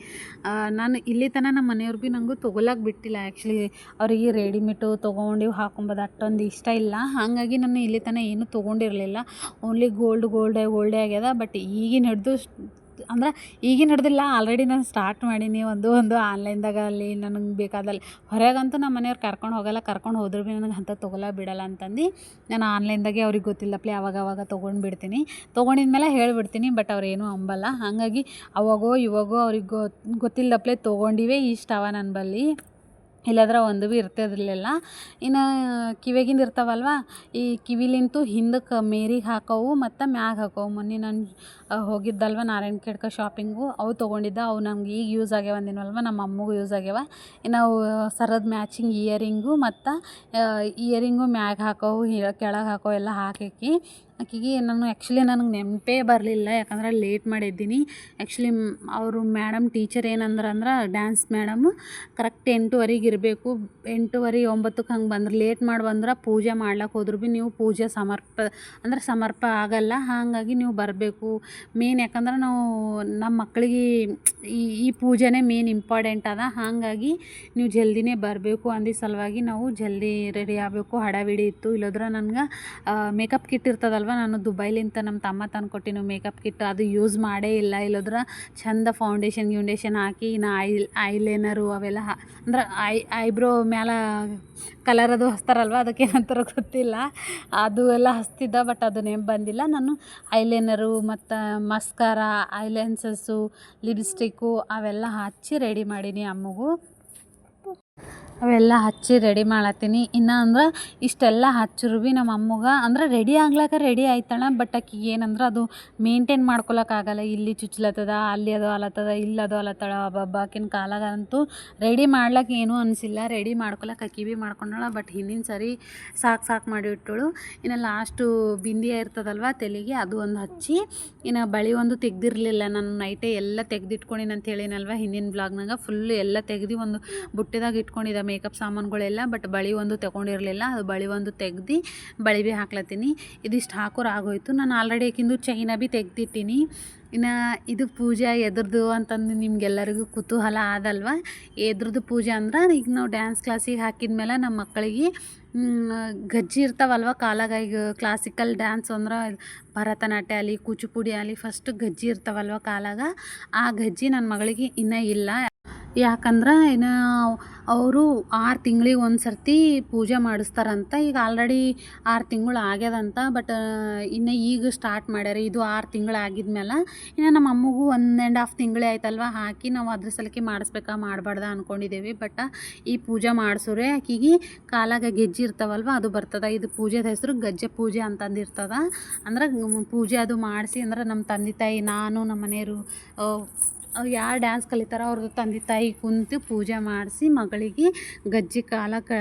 Speaker 1: ನಾನು ಇಲ್ಲಿ ತನಕ ನಮ್ಮ ಮನೆಯವ್ರು ಭೀ ನನಗೂ ತೊಗೊಳಕ್ಕೆ ಬಿಟ್ಟಿಲ್ಲ. ಆ್ಯಕ್ಚುಲಿ ಅವರಿಗೆ ರೆಡಿಮೇಡು ತೊಗೊಂಡು ಹಾಕೊಂಬೋದು ಅಷ್ಟೊಂದು ಇಷ್ಟ ಇಲ್ಲ. ಹಾಗಾಗಿ ನಾನು ಇಲ್ಲಿ ತನಕ ಏನೂ ತೊಗೊಂಡಿರಲಿಲ್ಲ. ಓನ್ಲಿ ಗೋಲ್ಡ್ ಗೋಲ್ಡೆ ಗೋಲ್ಡೇ ಆಗ್ಯದ. ಬಟ್ ಈಗಿನ ಹಿಡಿದು ಅಂದ್ರೆ ಈಗಿನ ಹಿಡ್ದಿಲ್ಲ ಆಲ್ರೆಡಿ ನಾನು ಸ್ಟಾರ್ಟ್ ಮಾಡೀನಿ ಒಂದು ಒಂದು ಆನ್ಲೈನ್ದಾಗ ಅಲ್ಲಿ ನನಗೆ ಬೇಕಾದಲ್ಲಿ ಹೊರಗಂತೂ ನಮ್ಮ ಮನೆಯವ್ರು ಕರ್ಕೊಂಡು ಹೋಗಲ್ಲ, ಕರ್ಕೊಂಡು ಹೋದ್ರೂ ಭೀ ನನಗೆ ಅಂತ ತೊಗೊಲ್ಲ ಬಿಡಲ್ಲ ಅಂತಂದು. ನಾನು ಆನ್ಲೈನ್ದಾಗೆ ಅವ್ರಿಗೆ ಗೊತ್ತಿಲ್ಲಪ್ಲೆ ಅವಾಗ ಅವಾಗ ತೊಗೊಂಡು ಬಿಡ್ತೀನಿ. ತೊಗೊಂಡಿದ್ಮೇಲೆ ಹೇಳಿಬಿಡ್ತೀನಿ ಬಟ್ ಅವ್ರು ಏನೂ ಅಂಬಲ್ಲ. ಹಾಗಾಗಿ ಅವಾಗೋ, ಇವಾಗೋ ಅವ್ರಿಗೆ ಗೊತ್ತಿಲ್ಲಪ್ಲೆ ತೊಗೊಂಡಿವೆ ಇಷ್ಟವ ನನ್ನ ಬಳಿ ಇಲ್ಲದ್ರೆ ಒಂದು ಭೀ ಇರ್ತಿರಲಿಲ್ಲ ಇನ್ನು ಕಿವಿಯಾಗಿಂದ ಇರ್ತಾವಲ್ವ? ಈ ಕಿವಿಲಿಂತು ಹಿಂದಕ್ಕೆ ಮೇರಿಗೆ ಹಾಕೋವು ಮತ್ತು ಮ್ಯಾಗ ಹಾಕೋವು. ಮೊನ್ನೆ ನಾನು ಹೋಗಿದ್ದಲ್ವ ನಾರಾಯಣ ಖೇಡ್ಕ ಶಾಪಿಂಗು ಅವು ತೊಗೊಂಡಿದ್ದೆ, ಅವು ನಮ್ಗೆ ಈಗ ಯೂಸ್ ಆಗ್ಯಾವ ಅಂದಿನಲ್ವ, ನಮ್ಮ ಅಮ್ಮಗೂ ಯೂಸ್ ಆಗ್ಯಾವ. ಇನ್ನು ಸರದ ಮ್ಯಾಚಿಂಗ್ ಇಯರಿಂಗು ಮತ್ತು ಇಯರಿಂಗು ಮ್ಯಾಗ ಹಾಕೋವು ಕೆಳಗೆ ಹಾಕೋ ಎಲ್ಲ ಹಾಕಿ ಆಕಿಗೆ ನಾನು ಆ್ಯಕ್ಚುಲಿ ನನಗೆ ನೆನಪೇ ಬರಲಿಲ್ಲ, ಯಾಕಂದ್ರೆ ಲೇಟ್ ಮಾಡಿದ್ದೀನಿ. ಆ್ಯಕ್ಚುಲಿ ಅವರು ಮೇಡಮ್ ಟೀಚರ್ ಏನಂದ್ರೆ ಅಂದ್ರೆ ಡ್ಯಾನ್ಸ್ ಮೇಡಮ್ ಕರೆಕ್ಟ್ ಎಂಟೂವರೆಗೆ ಇರಬೇಕು. ಎಂಟೂವರೆ ಒಂಬತ್ತಕ್ಕೆ ಹಂಗೆ ಬಂದ್ರೆ ಲೇಟ್ ಮಾಡಿ ಬಂದ್ರೆ ಪೂಜೆ ಮಾಡ್ಲಕ್ಕೆ ಹೋದ್ರು ಭೀ ನೀವು ಪೂಜೆ ಸಮರ್ಪ, ಅಂದ್ರೆ ಸಮರ್ಪ ಆಗಲ್ಲ, ಹಾಗಾಗಿ ನೀವು ಬರಬೇಕು. ಮೇನ್ ಯಾಕಂದ್ರೆ ನಾವು ನಮ್ಮ ಮಕ್ಕಳಿಗೆ ಈ ಈ ಪೂಜೆನೇ ಮೇನ್ ಇಂಪಾರ್ಟೆಂಟ್ ಅದ. ಹಾಗಾಗಿ ನೀವು ಜಲ್ದಿನೇ ಬರಬೇಕು ಅಂದ ಸಲುವಾಗಿ ನಾವು ಜಲ್ದಿ ರೆಡಿ ಆಗಬೇಕು. ಹಡವಿಡಿ ಇತ್ತು. ಇಲ್ಲದ್ರೆ ನನ್ಗೆ ಮೇಕಪ್ ಕಿಟ್ ಇರ್ತದಲ್ವ? ನಾನು ದುಬೈಲಿಂದ ನಮ್ಮ ತಮ್ಮ ತಂದು ಕೊಟ್ಟಿನ ಮೇಕಪ್ ಕಿಟ್ ಅದು ಯೂಸ್ ಮಾಡೇ ಇಲ್ಲ. ಇಲ್ಲದ್ರೆ ಚಂದ ಫೌಂಡೇಶನ್ ಗ್ಯೂಂಡೇಶನ್ ಹಾಕಿ ಇನ್ನು ಐ ಐಲೈನರು ಅವೆಲ್ಲ ಅಂದ್ರೆ ಐ ಐಬ್ರೋ ಮ್ಯಾಲೆ ಕಲರ್ ಅದು ಹಚ್ತಾರಲ್ವ ಅದಕ್ಕೆ ಏನಂತಾರೋ ಗೊತ್ತಿಲ್ಲ. ಅದು ಎಲ್ಲ ಹಚ್ತಿದ್ದ ಬಟ್ ಅದು ನೇಮ್ ಬಂದಿಲ್ಲ. ನಾನು ಐಲೈನರು ಮತ್ತು ಮಸ್ಕಾರ ಐಲೆನ್ಸಸ್ಸು ಲಿಪ್ಸ್ಟಿಕ್ಕು ಅವೆಲ್ಲ ಹಚ್ಚಿ ರೆಡಿ ಮಾಡೀನಿ ಅಮ್ಮಗೂ. ಅವೆಲ್ಲ ಹಚ್ಚಿ ರೆಡಿ ಮಾಡತ್ತೀನಿ. ಇನ್ನು ಅಂದ್ರೆ ಇಷ್ಟೆಲ್ಲ ಹಚ್ಚರು ಭೀ ನಮ್ಮ ಅಮ್ಮಗೆ. ಅಂದ್ರೆ ರೆಡಿ ಆಗ್ಲಾಕ ರೆಡಿ ಆಯ್ತಾಳ ಬಟ್ ಆಕಿಗೆ ಏನಂದ್ರೆ ಅದು ಮೇಂಟೈನ್ ಮಾಡ್ಕೊಳಕ್ಕಾಗಲ್ಲ ಇಲ್ಲಿ ಚುಚ್ಲತ್ತದ, ಅಲ್ಲಿ ಅದು ಅಲತ್ತದ, ಇಲ್ಲಿ ಅದು ಅಲತ್ತಳ ಅಬ್ಬಬ್ಬ. ಆಕಿನ ಕಾಲಾಗಂತೂ ರೆಡಿ ಮಾಡ್ಲಕ್ಕ ಏನೂ ಅನಿಸಿಲ್ಲ. ರೆಡಿ ಮಾಡ್ಕೊಳಕ್ಕೆ ಅಕ್ಕಿ ಭೀ ಮಾಡ್ಕೊಂಡಳ ಬಟ್ ಹಿಂದಿನ ಸರಿ ಸಾಕು ಸಾಕು ಮಾಡಿ ಇಟ್ಟಳು. ಇನ್ನು ಲಾಸ್ಟು ಬಿಂದಿ ಇರ್ತದಲ್ವ ತೆಲಿಗೆ, ಅದು ಒಂದು ಹಚ್ಚಿ ಇನ್ನು ಬಳಿ ಒಂದು ತೆಗ್ದಿರಲಿಲ್ಲ. ನಾನು ನೈಟೇ ಎಲ್ಲ ತೆಗ್ದಿಟ್ಕೊಂಡಿನಂತ ಹೇಳಿನಲ್ವ ಹಿಂದಿನ ಬ್ಲಾಗ್ನಾಗ ಫುಲ್ ಎಲ್ಲ ತೆಗ್ದು ಒಂದು ಬುಟ್ಟಿದಾಗ ಇಟ್ಕೊಂಡಿದ್ದೆ. ಮೇಕಪ್ ಸಾಮಾನುಗಳೆಲ್ಲ ಬಟ್ ಬಳಿ ಒಂದು ತೊಗೊಂಡಿರಲಿಲ್ಲ, ಅದು ಬಳಿ ಒಂದು ತೆಗ್ದು ಬಳಿ ಭೀ ಹಾಕ್ಲತ್ತೀನಿ. ಇದಿಷ್ಟು ಹಾಕೋರು ಆಗೋಯ್ತು. ನಾನು ಆಲ್ರೆಡಿ ಆಕಿಂದು ಚೈನ ಭೀ ತೆಗ್ದಿಟ್ಟೀನಿ. ಇನ್ನು ಇದು ಪೂಜೆ ಎದ್ರದ್ದು ಅಂತಂದು ನಿಮ್ಗೆಲ್ಲರಿಗೂ ಕುತೂಹಲ ಆದಲ್ವ? ಎದ್ರದ್ದು ಪೂಜೆ ಅಂದ್ರೆ ಈಗ ನಾವು ಡ್ಯಾನ್ಸ್ ಕ್ಲಾಸಿಗೆ ಹಾಕಿದ ಮೇಲೆ ನಮ್ಮ ಮಕ್ಕಳಿಗೆ ಗಜ್ಜಿ ಇರ್ತಾವಲ್ವ ಕಾಲಾಗ ಈಗ ಕ್ಲಾಸಿಕಲ್ ಡ್ಯಾನ್ಸ್ ಅಂದ್ರೆ ಭರತನಾಟ್ಯ ಆಗಲಿ, ಕೂಚಿಪುಡಿ ಆಗಲಿ ಫಸ್ಟ್ ಗಜ್ಜಿ ಇರ್ತಾವಲ್ವ ಕಾಲಾಗ, ಆ ಗಜ್ಜಿ ನನ್ನ ಮಗಳಿಗೆ ಇನ್ನೂ ಇಲ್ಲ. ಯಾಕಂದ್ರೆ ಇನ್ನು ಅವರು ಆರು ತಿಂಗಳಿಗೆ ಒಂದು ಸರ್ತಿ ಪೂಜೆ ಮಾಡಿಸ್ತಾರಂತ. ಈಗ ಆಲ್ರೆಡಿ ಆರು ತಿಂಗಳು ಆಗ್ಯದಂತ ಬಟ್ ಇನ್ನು ಈಗ ಸ್ಟಾರ್ಟ್ ಮಾಡ್ಯಾರ. ಇದು ಆರು ತಿಂಗಳು ಆಗಿದ್ಮೇಲೆ ಇನ್ನು ನಮ್ಮ ಅಮ್ಮಗೂ ಒನ್ ಆ್ಯಂಡ್ ಹಾಫ್ ತಿಂಗಳೇ ಆಯ್ತಲ್ವ? ಹಾಕಿ ನಾವು ಅದ್ರ ಸಲಕ್ಕೆ ಮಾಡಿಸ್ಬೇಕಾ, ಮಾಡಬಾರ್ದ ಅಂದ್ಕೊಂಡಿದ್ದೇವೆ ಬಟ್ ಈ ಪೂಜೆ ಮಾಡಿಸೋರೆ ಆಕಿಗೆ ಕಾಲಾಗ ಗೆಜ್ಜೆ ಇರ್ತಾವಲ್ವ? ಅದು ಬರ್ತದೆ. ಇದು ಪೂಜೆದ ಹೆಸರು ಗಜ್ಜೆ ಪೂಜೆ ಅಂತಂದು ಇರ್ತದ. ಅಂದ್ರೆ ಪೂಜೆ ಅದು ಮಾಡಿಸಿ ಅಂದ್ರೆ ನಮ್ಮ ತಂದೆ ತಾಯಿ, ನಾನು ನಮ್ಮ ಮನೆಯವರು ಯಾರು ಡ್ಯಾನ್ಸ್ ಕಲಿತಾರೋ ಅವ್ರದ್ದು ತಂದೆ ತಾಯಿ ಕುಂತು ಪೂಜೆ ಮಾಡಿಸಿ ಮಗಳಿಗೆ ಗಜ್ಜೆ ಕಾಲ ಕ,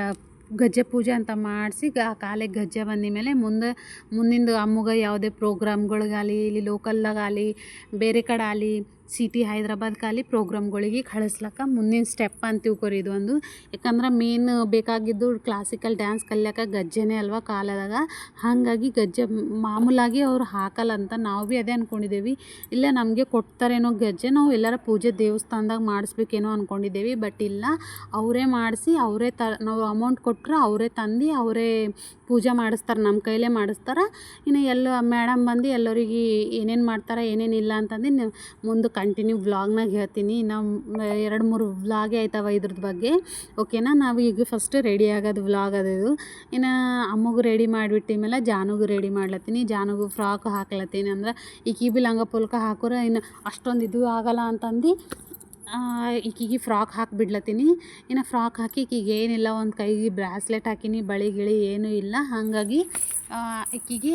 Speaker 1: ಗಜ್ಜೆ ಪೂಜೆ ಅಂತ ಮಾಡಿಸಿ ಆ ಕಾಲಿಗೆ ಗಜ್ಜೆ ಬಂದ ಮೇಲೆ ಮುಂದೆ, ಮುಂದಿಂದು ಅಮ್ಮಗೆ ಯಾವುದೇ ಪ್ರೋಗ್ರಾಮ್ಗಳಿಗಾಗಲಿ ಇಲ್ಲಿ ಲೋಕಲ್ದಾಗಲಿ ಬೇರೆ ಕಡೆ ಆಗಲಿ ಸಿಟಿ ಹೈದ್ರಾಬಾದ್ ಖಾಲಿ ಪ್ರೋಗ್ರಾಮ್ಗಳಿಗೆ ಕಳಿಸ್ಲಕ್ಕ. ಮುಂದಿನ ಸ್ಟೆಪ್ ಅಂತೀವಿ ಕೊರಿ ಒಂದು. ಯಾಕಂದ್ರೆ ಮೇನ್ ಬೇಕಾಗಿದ್ದು ಕ್ಲಾಸಿಕಲ್ ಡ್ಯಾನ್ಸ್ ಕಲಿಯಾಕ ಗಜ್ಜೆನೇ ಅಲ್ವಾ ಕಾಲದಾಗ. ಹಾಗಾಗಿ ಗಜ್ಜೆ ಮಾಮೂಲಾಗಿ ಅವ್ರು ಹಾಕಲ್ಲ ಅಂತ ನಾವು ಭೀ ಅದೇ ಅಂದ್ಕೊಂಡಿದ್ದೇವೆ ಇಲ್ಲ ನಮಗೆ ಕೊಡ್ತಾರೇನೋ ಗಜ್ಜೆ, ನಾವು ಎಲ್ಲರ ಪೂಜೆ ದೇವಸ್ಥಾನದಾಗ ಮಾಡಿಸ್ಬೇಕೇನೋ ಅಂದ್ಕೊಂಡಿದ್ದೇವೆ ಬಟ್ ಇಲ್ಲ, ಅವರೇ ಮಾಡಿಸಿ, ಅವರೇ ತ, ನಾವು ಅಮೌಂಟ್ ಕೊಟ್ಟರೆ ಅವರೇ ತಂದು, ಅವರೇ ಪೂಜೆ ಮಾಡಿಸ್ತಾರೆ ನಮ್ಮ ಕೈಲೇ ಮಾಡಿಸ್ತಾರೆ. ಇನ್ನು ಎಲ್ಲ ಮೇಡಮ್ ಬಂದು ಎಲ್ಲರಿಗೆ ಏನೇನು ಮಾಡ್ತಾರೆ ಏನೇನಿಲ್ಲ ಅಂತಂದು ಮುಂದಕ್ಕೆ ಮುಂದೆ ಕಂಟಿನ್ಯೂ ವ್ಲಾಗ್ನಾಗ ಹೇಳ್ತೀನಿ. ನಮ್ಮ ಎರಡು ಮೂರು ವ್ಲಾಗೇ ಆಯ್ತವ ಇದ್ರದ್ದು ಬಗ್ಗೆ. ಓಕೆನಾ? ನಾವು ಈಗ ಫಸ್ಟ್ ರೆಡಿ ಆಗೋದು ವ್ಲಾಗ್ ಅದು ಇನ್ನು ಅಮ್ಮಗೂ ರೆಡಿ ಮಾಡಿಬಿಟ್ಟ ಮೇಲೆ ಜಾನುಗೂ ರೆಡಿ ಮಾಡ್ಲತ್ತೀನಿ. ಜಾನುಗೂ ಫ್ರಾಕ್ ಹಾಕ್ಲತ್ತೀನಿ ಅಂದ್ರೆ ಈಕಿ ಬಿ ಲಂಗ ಪುಲ್ಕ ಹಾಕೋರೆ ಇನ್ನು ಅಷ್ಟೊಂದು ಇದು ಆಗಲ್ಲ ಅಂತಂದು ಈಕಿಗೆ ಫ್ರಾಕ್ ಹಾಕಿ ಬಿಡ್ಲತ್ತೀನಿ. ಇನ್ನು ಫ್ರಾಕ್ ಹಾಕಿ ಈಕಿಗೆ ಏನಿಲ್ಲ, ಒಂದು ಕೈಗೆ ಬ್ರಾಸ್ಲೆಟ್ ಹಾಕೀನಿ, ಬಳೆ ಗಿಳಿ ಏನೂ ಇಲ್ಲ. ಹಾಗಾಗಿ ಈಕಿಗೆ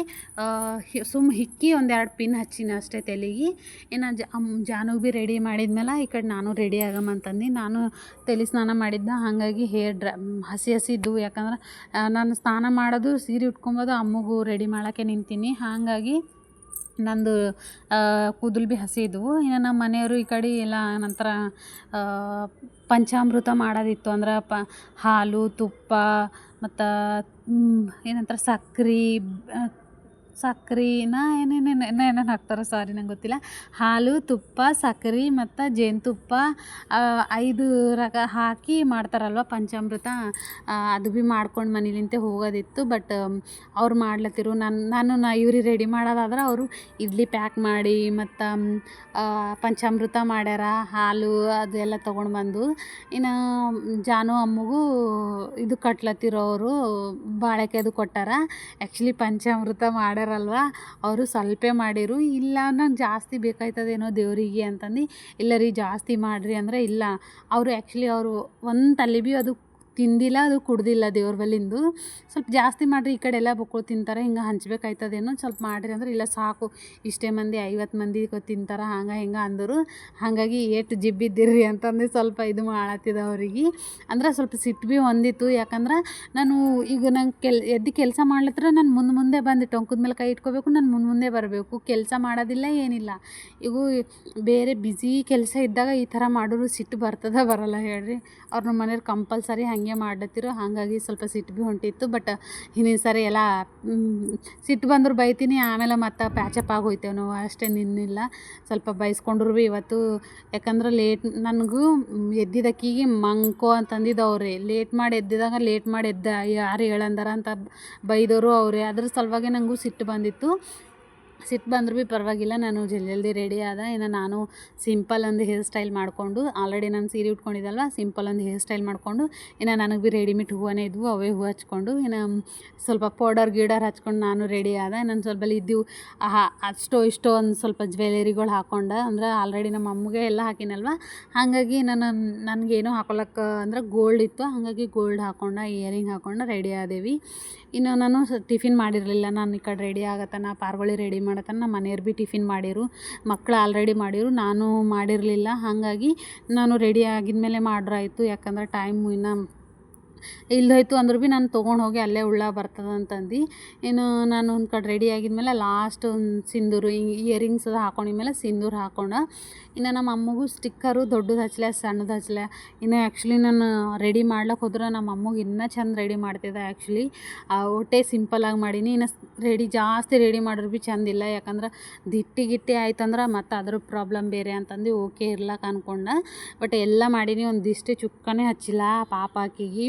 Speaker 1: ಸುಮ್ಮ ಹಿಕ್ಕಿ ಒಂದೆರಡು ಪಿನ್ ಹಚ್ಚಿನ ಅಷ್ಟೇ ತಲೆಗೆ. ಇನ್ನು ಜಾನು ಭೀ ರೆಡಿ ಮಾಡಿದ್ಮೇಲೆ ಈ ಕಡೆ ನಾನು ರೆಡಿ ಆಗಮಂತಂದು ನಾನು ತಲೆ ಸ್ನಾನ ಮಾಡಿದ್ದೆ, ಹಾಗಾಗಿ ಹೇರ್ ಡ್ರ ಹಸಿ ಹಸಿ ಇದ್ದವು ಯಾಕಂದ್ರೆ ನಾನು ಸ್ನಾನ ಮಾಡೋದು, ಸೀರೆ ಉಟ್ಕೊಂಬೋದು, ಅಮ್ಮಗೂ ರೆಡಿ ಮಾಡೋಕ್ಕೆ ನಿಂತೀನಿ. ಹಾಗಾಗಿ ನಂದು ಕೂದಲು ಭೀ ಹಸಿ ಇದ್ದವು ಇನ್ನು ನಮ್ಮ ಮನೆಯವರು ಈ ಕಡೆ ಎಲ್ಲ ನಂತರ ಪಂಚಾಮೃತ ಮಾಡೋದಿತ್ತು. ಅಂದ್ರೆ ಪ, ಹಾಲು, ತುಪ್ಪ, ಮತ್ತು ಏನಂತಾರೆ ಸಕ್ರೆ ಸಕ್ರೆನ ಏನೇನೇನು ಏನೇನು ಹಾಕ್ತಾರೆ ಸಾರಿ ನಂಗೆ ಗೊತ್ತಿಲ್ಲ. ಹಾಲು, ತುಪ್ಪ, ಸಕ್ರೆ ಮತ್ತು ಜೇನುತುಪ್ಪ ಐದು ರಕ ಹಾಕಿ ಮಾಡ್ತಾರಲ್ವ ಪಂಚಾಮೃತ ಅದು ಭೀ ಮಾಡ್ಕೊಂಡು ಮನೆಲಿಂತೆ ಹೋಗೋದಿತ್ತು. ಬಟ್ ಅವ್ರು ಮಾಡ್ಲತ್ತಿರು. ನಾನು ನಾನು ನಾ ಇವ್ರಿಗೆ ರೆಡಿ ಮಾಡೋದಾದ್ರೆ ಅವರು ಇಡ್ಲಿ ಪ್ಯಾಕ್ ಮಾಡಿ ಮತ್ತು ಪಂಚಾಮೃತ ಮಾಡ್ಯಾರ, ಹಾಲು ಅದೆಲ್ಲ ತೊಗೊಂಡು ಬಂದು. ಇನ್ನು ಜಾನು ಅಮ್ಮಗೂ ಇದು ಕಟ್ಲತ್ತಿರೋರು ಅವರು, ಬಾಳೆಕಾಯ್ದು ಕೊಟ್ಟಾರ. ಆ್ಯಕ್ಚುಲಿ ಪಂಚಾಮೃತ ಮಾಡ್ಯಾರಲ್ವ ಅವರು ಸ್ವಲ್ಪೇ ಮಾಡಿರು. ಇಲ್ಲ, ನಂಗೆ ಜಾಸ್ತಿ ಬೇಕಾಯ್ತದೇನೋ ದೇವರಿಗೆ ಅಂತಂದು. ಇಲ್ಲ ರೀ, ಜಾಸ್ತಿ ಮಾಡಿರಿ ಅಂದರೆ ಇಲ್ಲ. ಅವರು ಆ್ಯಕ್ಚುಲಿ ಅವರು ಒಂದು ತಲೆ ಭೀ ಅದು ತಿಂದಿಲ್ಲ, ಅದು ಕುಡ್ದಿಲ್ಲ ದೇವ್ರ ಬಲ್ಲಿಂದು. ಸ್ವಲ್ಪ ಜಾಸ್ತಿ ಮಾಡಿರಿ, ಈ ಕಡೆ ಎಲ್ಲ ಬಕ್ಕಳು ತಿಂತಾರೆ, ಹಿಂಗೆ ಹಂಚ್ಬೇಕಾಯ್ತದೇನೋ ಸ್ವಲ್ಪ ಮಾಡಿರಿ ಅಂದ್ರೆ ಇಲ್ಲ ಸಾಕು. ಇಷ್ಟೇ ಮಂದಿ ಐವತ್ತು ಮಂದಿ ತಿಂತಾರೆ, ಹಂಗೆ ಹಿಂಗೆ ಅಂದರು. ಹಾಗಾಗಿ ಏಟು ಜಿಬ್ಬಿದ್ದೀರಿ ಅಂತಂದು ಸ್ವಲ್ಪ ಇದು ಮಾಡತ್ತಿದ ಅವ್ರಿಗೆ. ಅಂದ್ರೆ ಸ್ವಲ್ಪ ಸಿಟ್ಟು ಭೀ ಒಂದಿತ್ತು. ಯಾಕಂದ್ರೆ ನಾನು ಈಗ ನಂಗೆ ಕೆಲ್, ಎದ್ದು ಕೆಲಸ ಮಾಡ್ಲತ್ರ ನಾನು ಮುಂದೆ ಮುಂದೆ ಬಂದು ಟೊಂಕದ ಮೇಲೆ ಕೈ ಇಟ್ಕೋಬೇಕು, ನಾನು ಮುಂದೆ ಮುಂದೆ ಬರಬೇಕು. ಕೆಲಸ ಮಾಡೋದಿಲ್ಲ, ಏನಿಲ್ಲ. ಇವು ಬೇರೆ ಬ್ಯುಸಿ ಕೆಲಸ ಇದ್ದಾಗ ಈ ಥರ ಮಾಡೋರು ಸಿಟ್ಟು ಬರ್ತದ, ಬರಲ್ಲ ಹೇಳ್ರಿ. ಅವ್ರ ನಮ್ಮ ಮನೆಯವ್ರು ಕಂಪಲ್ಸರಿ ಹಾಗೆ ಮಾಡ್ಲತ್ತಿರು. ಹಾಗಾಗಿ ಸ್ವಲ್ಪ ಸಿಟ್ಟು ಭೀ ಹೊಂಟಿತ್ತು. ಬಟ್ ಹಿಂದಿನ ಸರಿ ಎಲ್ಲ ಸಿಟ್ಟು ಬಂದರೂ ಬೈತೀನಿ. ಆಮೇಲೆ ಮತ್ತೆ ಪ್ಯಾಚಪ್ ಆಗಿ ಹೋಯ್ತೇವೆ ನಾವು. ಅಷ್ಟೇ ನಿನ್ನಿಲ್ಲ. ಸ್ವಲ್ಪ ಬೈಸ್ಕೊಂಡ್ರು ಭೀ ಇವತ್ತು. ಯಾಕಂದ್ರೆ ಲೇಟ್ ನನಗೂ ಎದ್ದಿದ್ದಕ್ಕಿಗೆ ಮಂಕೋ ಅಂತಂದಿದ್ದು ಅವರೇ ಲೇಟ್ ಮಾಡಿ ಎದ್ದಿದಾಗ ಲೇಟ್ ಮಾಡಿ ಎದ್ದ, ಯಾರು ಹೇಳಂದಾರ ಅಂತ ಬೈದವರು ಅವರೇ. ಅದ್ರ ಸಲುವಾಗಿ ನನಗೂ ಸಿಟ್ಟು ಬಂದಿತ್ತು. ಸಿಟ್ಟು ಬಂದರೂ ಭೀ ಪರವಾಗಿಲ್ಲ, ನಾನು ಜಲ್ದಿ ಜಲ್ದಿ ರೆಡಿ ಆದ. ಇನ್ನು ನಾನು ಸಿಂಪಲ್ ಒಂದು ಹೇರ್ ಸ್ಟೈಲ್ ಮಾಡಿಕೊಂಡು ಆಲ್ರೆಡಿ ನಾನು ಸೀರೆ ಉಟ್ಕೊಂಡಿದ್ದಲ್ವ ಸಿಂಪಲ್ ಒಂದು ಹೇರ್ ಸ್ಟೈಲ್ ಮಾಡಿಕೊಂಡು, ಇನ್ನು ನನಗೆ ಭೀ ರೆಡಿಮೇಡ್ ಹೂವನೇ ಇದ್ವು, ಅವೇ ಹೂವು ಹಚ್ಕೊಂಡು, ಇನ್ನು ಸ್ವಲ್ಪ ಪೌಡರ್ ಗೀಡರ್ ಹಚ್ಕೊಂಡು ನಾನು ರೆಡಿ ಆದ. ನಾನು ಸ್ವಲ್ಪ ಇದ್ದು ಅಷ್ಟೋ ಇಷ್ಟೋ ಒಂದು ಸ್ವಲ್ಪ ಜ್ಯುವೆಲರಿಗಳು ಹಾಕ್ಕೊಂಡ ಅಂದ್ರೆ ಆಲ್ರೆಡಿ ನಮ್ಮ ಅಮ್ಮಗೆ ಎಲ್ಲ ಹಾಕಿನಲ್ವ, ಹಾಗಾಗಿ ನಾನು, ನನಗೇನು ಹಾಕೊಳಕ್ಕೆ ಅಂದ್ರೆ ಗೋಲ್ಡ್ ಇತ್ತು, ಹಾಗಾಗಿ ಗೋಲ್ಡ್ ಹಾಕ್ಕೊಂಡೆ ಇಯರಿಂಗ್ ಹಾಕ್ಕೊಂಡು ರೆಡಿ ಆದೇವಿ. ಇನ್ನು ನಾನು ಟಿಫಿನ್ ಮಾಡಿರಲಿಲ್ಲ. ನಾನು ಈ ಕಡೆ ರೆಡಿ ನಾ ಪಾರ್ಗೊಳಿ ರೆಡಿ ಮಾಡತನ ನಮ್ಮ ಮನೆಯವ್ರು ಭೀ ಟಿಫಿನ್ ಮಾಡಿರು. ಮಕ್ಳು ಆಲ್ರೆಡಿ ಮಾಡಿರು, ನಾನು ಮಾಡಿರಲಿಲ್ಲ. ಹಾಗಾಗಿ ನಾನು ರೆಡಿ ಆಗಿದ್ಮೇಲೆ ಮಾಡ್ರಾಯಿತು. ಯಾಕಂದ್ರೆ ಟೈಮು ಇನ್ನು ಇಲ್ದೋಯ್ತು ಅಂದ್ರೆ ಭೀ ನಾನು ತೊಗೊಂಡು ಹೋಗಿ ಅಲ್ಲೇ ಉಳ್ಳ ಬರ್ತದೆ ಅಂತಂದು. ಇನ್ನು ನಾನು ಒಂದು ಕಡೆ ರೆಡಿ ಆಗಿದ್ಮೇಲೆ ಲಾಸ್ಟ್ ಒಂದು ಸಿಂಧೂರು ಇಯರಿಂಗ್ಸ್ ಅದು ಹಾಕೊಂಡಿದ್ಮೇಲೆ ಸಿಂಧೂರು ಹಾಕೊಂಡು. ಇನ್ನು ನಮ್ಮ ಅಮ್ಮಗೂ ಸ್ಟಿಕ್ಕರು ದೊಡ್ಡದು ಹಚ್ಲೆ, ಸಣ್ಣದು ಹಚ್ಲೆ. ಇನ್ನು ಆ್ಯಕ್ಚುಲಿ ನಾನು ರೆಡಿ ಮಾಡ್ಲಕ್ಕೆ ಹೋದ್ರೆ ನಮ್ಮ ಅಮ್ಮಗೆ ಇನ್ನೂ ಚಂದ ರೆಡಿ ಮಾಡ್ತಿದ್ದೆ ಆ್ಯಕ್ಚುಲಿ ಒಟ್ಟೇ ಸಿಂಪಲಾಗಿ ಮಾಡೀನಿ. ಇನ್ನು ರೆಡಿ ಜಾಸ್ತಿ ರೆಡಿ ಮಾಡಿದ್ರು ಭೀ ಚಂದಿಲ್ಲ ಯಾಕಂದ್ರೆ ದಿಟ್ಟಿ ಗಿಟ್ಟಿ ಆಯ್ತಂದ್ರೆ ಮತ್ತು ಅದ್ರ ಪ್ರಾಬ್ಲಮ್ ಬೇರೆ ಅಂತಂದು ಓಕೆ ಇರ್ಲಕ್ಕ ಅನ್ಕೊಂಡೆ. ಬಟ್ ಎಲ್ಲ ಮಾಡೀನಿ ಒಂದಿಷ್ಟು ಚುಕ್ಕನೇ ಹಚ್ಚಿಲ್ಲ ಪಾಪ ಆಕಿಗೆ.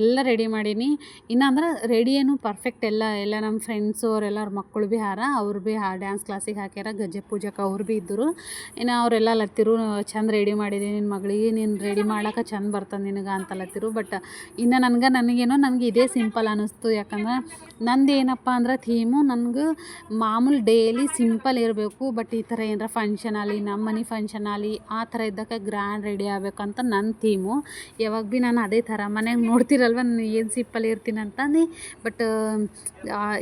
Speaker 1: ಎಲ್ಲ ರೆಡಿ ಮಾಡೀನಿ. ಇನ್ನು ಅಂದ್ರೆ ರೆಡಿ ಏನು ಪರ್ಫೆಕ್ಟ್ ಎಲ್ಲ ಎಲ್ಲ ನಮ್ಮ ಫ್ರೆಂಡ್ಸು ಅವರೆಲ್ಲರ ಮಕ್ಕಳು ಭೀ ಹಾರ, ಅವ್ರು ಭೀ ಹಾ ಡ್ಯಾನ್ಸ್ ಕ್ಲಾಸಿಗೆ ಹಾಕ್ಯಾರ ಗಜ್ಜೆ ಪೂಜಕ್ಕೆ ಅವ್ರು ಭೀ ಇದ್ದರು. ಇನ್ನು ಅವರೆಲ್ಲ ಲತ್ತಿರು ಚಂದ ರೆಡಿ ಮಾಡಿದೆ ನಿನ್ನ ಮಗಳಿಗೆ, ನೀನು ರೆಡಿ ಮಾಡೋಕೆ ಚಂದ ಬರ್ತದೆ ನಿನಗೆ ಅಂತಲತ್ತಿರು ಬಟ್ ಇನ್ನು ನನಗೆ ನನಗೇನೋ ನನಗೆ ಇದೇ ಸಿಂಪಲ್ ಅನ್ನಿಸ್ತು ಯಾಕಂದ್ರೆ ನಂದು ಏನಪ್ಪ ಅಂದ್ರೆ ಥೀಮು ನನಗೆ ಮಾಮೂಲು ಡೈಲಿ ಸಿಂಪಲ್ ಇರಬೇಕು. ಬಟ್ ಈ ಥರ ಏನಾರ ಫಂಕ್ಷನ್ ಆಗಲಿ ನಮ್ಮ ಮನೆ ಫಂಕ್ಷನ್ ಆಗಲಿ ಆ ಥರ ಇದ್ದಕ್ಕೆ ಗ್ರ್ಯಾಂಡ್ ರೆಡಿ ಆಗಬೇಕಂತ ನನ್ನ ಥೀಮು ಯಾವಾಗ ಭೀ ನಾನು ಅದೇ ಥರ ಮನೆಗೆ ನೋಡ್ತಿರ್ ನೋಡ್ತಿರಲ್ವ ನಾನು ಏನು ಸಿಂಪಲ್ ಇರ್ತೀನಿ ಅಂತಂದು ಬಟ್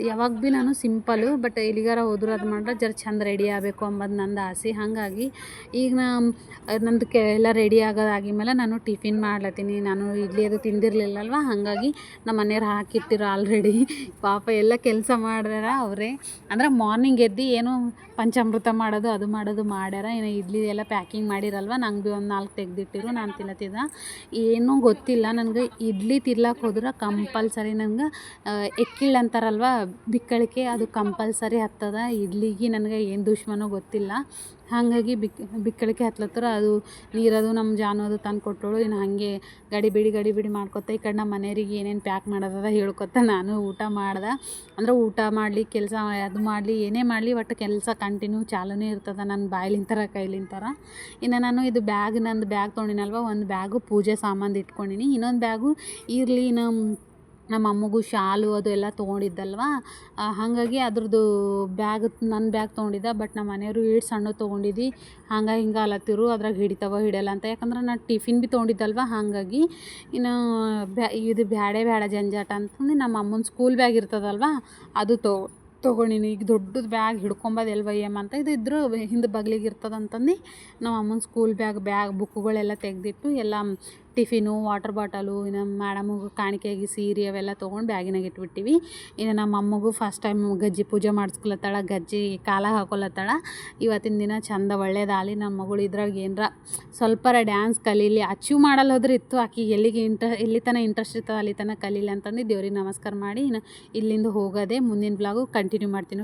Speaker 1: ಯಾವಾಗ ಭೀ ನಾನು ಸಿಂಪಲ್ಲು ಬಟ್ ಎಲ್ಲಿಗಾರ ಹೋದ್ರು ಅದು ಮಾಡ್ರೆ ಜರ ಚಂದ ರೆಡಿ ಆಗಬೇಕು ಅಂಬದು ನಂದು ಆಸೆ. ಹಾಗಾಗಿ ಈಗ ನಾ, ನಂದು ಕೆ, ಎಲ್ಲ ರೆಡಿ ಆಗೋದಾಗಿದ್ಮೇಲೆ ನಾನು ಟಿಫಿನ್ ಮಾಡ್ಲತ್ತೀನಿ. ನಾನು ಇಡ್ಲಿ ಅದು ತಿಂದಿರಲಿಲ್ಲಲ್ವ, ಹಾಗಾಗಿ ನಮ್ಮ ಮನೆಯವ್ರು ಹಾಕಿಟ್ಟಿರೋ ಆಲ್ರೆಡಿ ಪಾಪ ಎಲ್ಲ ಕೆಲಸ ಮಾಡ್ಯಾರ ಅವರೇ. ಅಂದ್ರೆ ಮಾರ್ನಿಂಗ್ ಎದ್ದು ಏನು ಪಂಚಾಮೃತ ಮಾಡೋದು, ಅದು ಮಾಡೋದು ಮಾಡ್ಯಾರ. ಏನು ಇಡ್ಲಿ ಎಲ್ಲ ಪ್ಯಾಕಿಂಗ್ ಮಾಡಿರಲ್ವ, ನಂಗೆ ಭೀ ಒಂದು ನಾಲ್ಕು ತೆಗೆದಿಟ್ಟಿರು, ನಾನು ತಿನ್ನತ್ತಿದ್ದ. ಏನೂ ಗೊತ್ತಿಲ್ಲ, ನನಗೆ ಇಡ್ಲಿ ತಿನ್ಲಕ್ಕೆ ಹೋದ್ರೆ ಕಂಪಲ್ಸರಿ ನಂಗೆ ಎಕ್ಕಿಳ್ ಅಂತಾರಲ್ವ, ಬಿಕ್ಕಳಿಕೆ ಅದು ಕಂಪಲ್ಸರಿ ಹತ್ತದ ಇಡ್ಲಿಗೆ ನನಗೆ ಏನು ದುಶ್ಮನೋ ಗೊತ್ತಿಲ್ಲ. ಹಾಗಾಗಿ ಬಿಕ್, ಬಿಕ್ಕಳಿಕೆ ಹತ್ಲತ್ತರ. ಅದು ನೀರದು ನಮ್ಮ ಜಾನು ಅದು ತಂದು ಕೊಟ್ಟಳು ಇನ್ನು ಹಾಗೆ ಗಡಿಬಿಡಿ ಗಡಿಬಿಡಿ ಮಾಡ್ಕೊತ ಈ ಕಡೆ ನಮ್ಮ ಮನೆಯವ್ರಿಗೆ ಏನೇನು ಪ್ಯಾಕ್ ಮಾಡೋದದ ಹೇಳ್ಕೊತ ನಾನು ಊಟ ಮಾಡ್ದೆ. ಅಂದ್ರೆ ಊಟ ಮಾಡಲಿ, ಕೆಲಸ ಅದು ಮಾಡಲಿ, ಏನೇ ಮಾಡಲಿ, ಒಟ್ಟು ಕೆಲಸ ಕಂಟಿನ್ಯೂ ಚಾಲೂನೇ ಇರ್ತದೆ ನನ್ನ ಬಾಯ್ಲಿಂತರ, ಕೈಲಿಂತರ. ಇನ್ನು ನಾನು ಇದು ಬ್ಯಾಗ್ ನಂದು ಬ್ಯಾಗ್ ತೊಗೊಂಡಿನಲ್ವ ಒಂದು ಬ್ಯಾಗು ಪೂಜೆ ಸಾಮಾನು ಇಟ್ಕೊಂಡಿನಿ. ಇನ್ನೊಂದು ಬ್ಯಾಗು ಇರಲಿ ನಮ್ಮ ನಮ್ಮ ಅಮ್ಮಗೂ ಶಾಲು ಅದು ಎಲ್ಲ ತೊಗೊಂಡಿದ್ದಲ್ವ? ಹಾಗಾಗಿ ಅದ್ರದ್ದು ಬ್ಯಾಗ್ ನನ್ನ ಬ್ಯಾಗ್ ತೊಗೊಂಡಿದ್ದೆ, ಬಟ್ ನಮ್ಮ ಮನೆಯವರು ಈಟು ಸಣ್ಣದು ತೊಗೊಂಡಿದ್ದು. ಹಂಗೆ ಹಿಂಗೆ ಅಲತ್ತಿರು ಅದ್ರಾಗ ಹಿಡಿತಾವ, ಹಿಡಿಯಲ್ಲ ಅಂತ. ಯಾಕಂದ್ರೆ ನಾನು ಟಿಫಿನ್ ಭೀ ತೊಗೊಂಡಿದ್ದಲ್ವ? ಹಾಗಾಗಿ ಇನ್ನು ಬ್ಯಾ, ಇದು ಬ್ಯಾಡೇ ಬೇಡ ಜಂಜಾಟ ಅಂತಂದು ನಮ್ಮ ಅಮ್ಮನ ಸ್ಕೂಲ್ ಬ್ಯಾಗ್ ಇರ್ತದಲ್ವ? ಅದು ತೊ, ತೊಗೊಂಡಿನಿ. ಈಗ ದೊಡ್ಡದು ಬ್ಯಾಗ್ ಹಿಡ್ಕೊಂಬದು ಎಲ್ವ ಒಯ್ಯಮ್ಮ ಅಂತ ಇದು ಇದ್ರು ಹಿಂದೆ ಬಗ್ಲಿಗೆ ಇರ್ತದಂತಂದು ನಮ್ಮ ಅಮ್ಮನ ಸ್ಕೂಲ್ ಬ್ಯಾಗ್ ಬ್ಯಾಗ್ ಬುಕ್ಕುಗಳೆಲ್ಲ ತೆಗೆದಿಟ್ಟು ಎಲ್ಲ ಟಿಫಿನು, ವಾಟರ್ ಬಾಟಲು, ಇನ್ನು ಮೇಡಮ್ಗೆ ಕಾಣಿಕೆಗೆ ಸೀರೆ ಅವೆಲ್ಲ ತೊಗೊಂಡು ಬ್ಯಾಗಿನಾಗ ಇಟ್ಬಿಟ್ಟಿವಿ. ಇನ್ನು ನಮ್ಮ ಅಮ್ಮಗೂ ಫಸ್ಟ್ ಟೈಮ್ ಗಜ್ಜಿ ಪೂಜೆ ಮಾಡಿಸ್ಕೊಳತ್ತಾಳ, ಗಜ್ಜಿ ಕಾಲ ಹಾಕೊಳತ್ತಾಳ. ಇವತ್ತಿನ ದಿನ ಚಂದ ಒಳ್ಳೇದಾಗಲಿ ನಮ್ಮ ಮಗಳು ಇದ್ರಾಗ ಏನರ ಸ್ವಲ್ಪರ ಡ್ಯಾನ್ಸ್ ಕಲೀಲಿ. ಅಚೀವ್ ಮಾಡಲ್ಲ ಹೋದ್ರೆ ಇತ್ತು, ಆಕಿ ಎಲ್ಲಿಗೆ ಇಂಟ್ರ, ಎಲ್ಲಿ ತನಕ ಇಂಟ್ರೆಸ್ಟ್ ಇರ್ತದೆ ಅಲ್ಲಿ ತನಕ ಕಲೀಲಿ ಅಂತಂದು ದೇವ್ರಿಗೆ ನಮಸ್ಕಾರ ಮಾಡಿ ಇನ್ನು ಇಲ್ಲಿಂದ ಹೋಗೋದೆ ಮುಂದಿನ ಬ್ಲಾಗು ಕಂಟಿನ್ಯೂ ಮಾಡ್ತೀನಿ.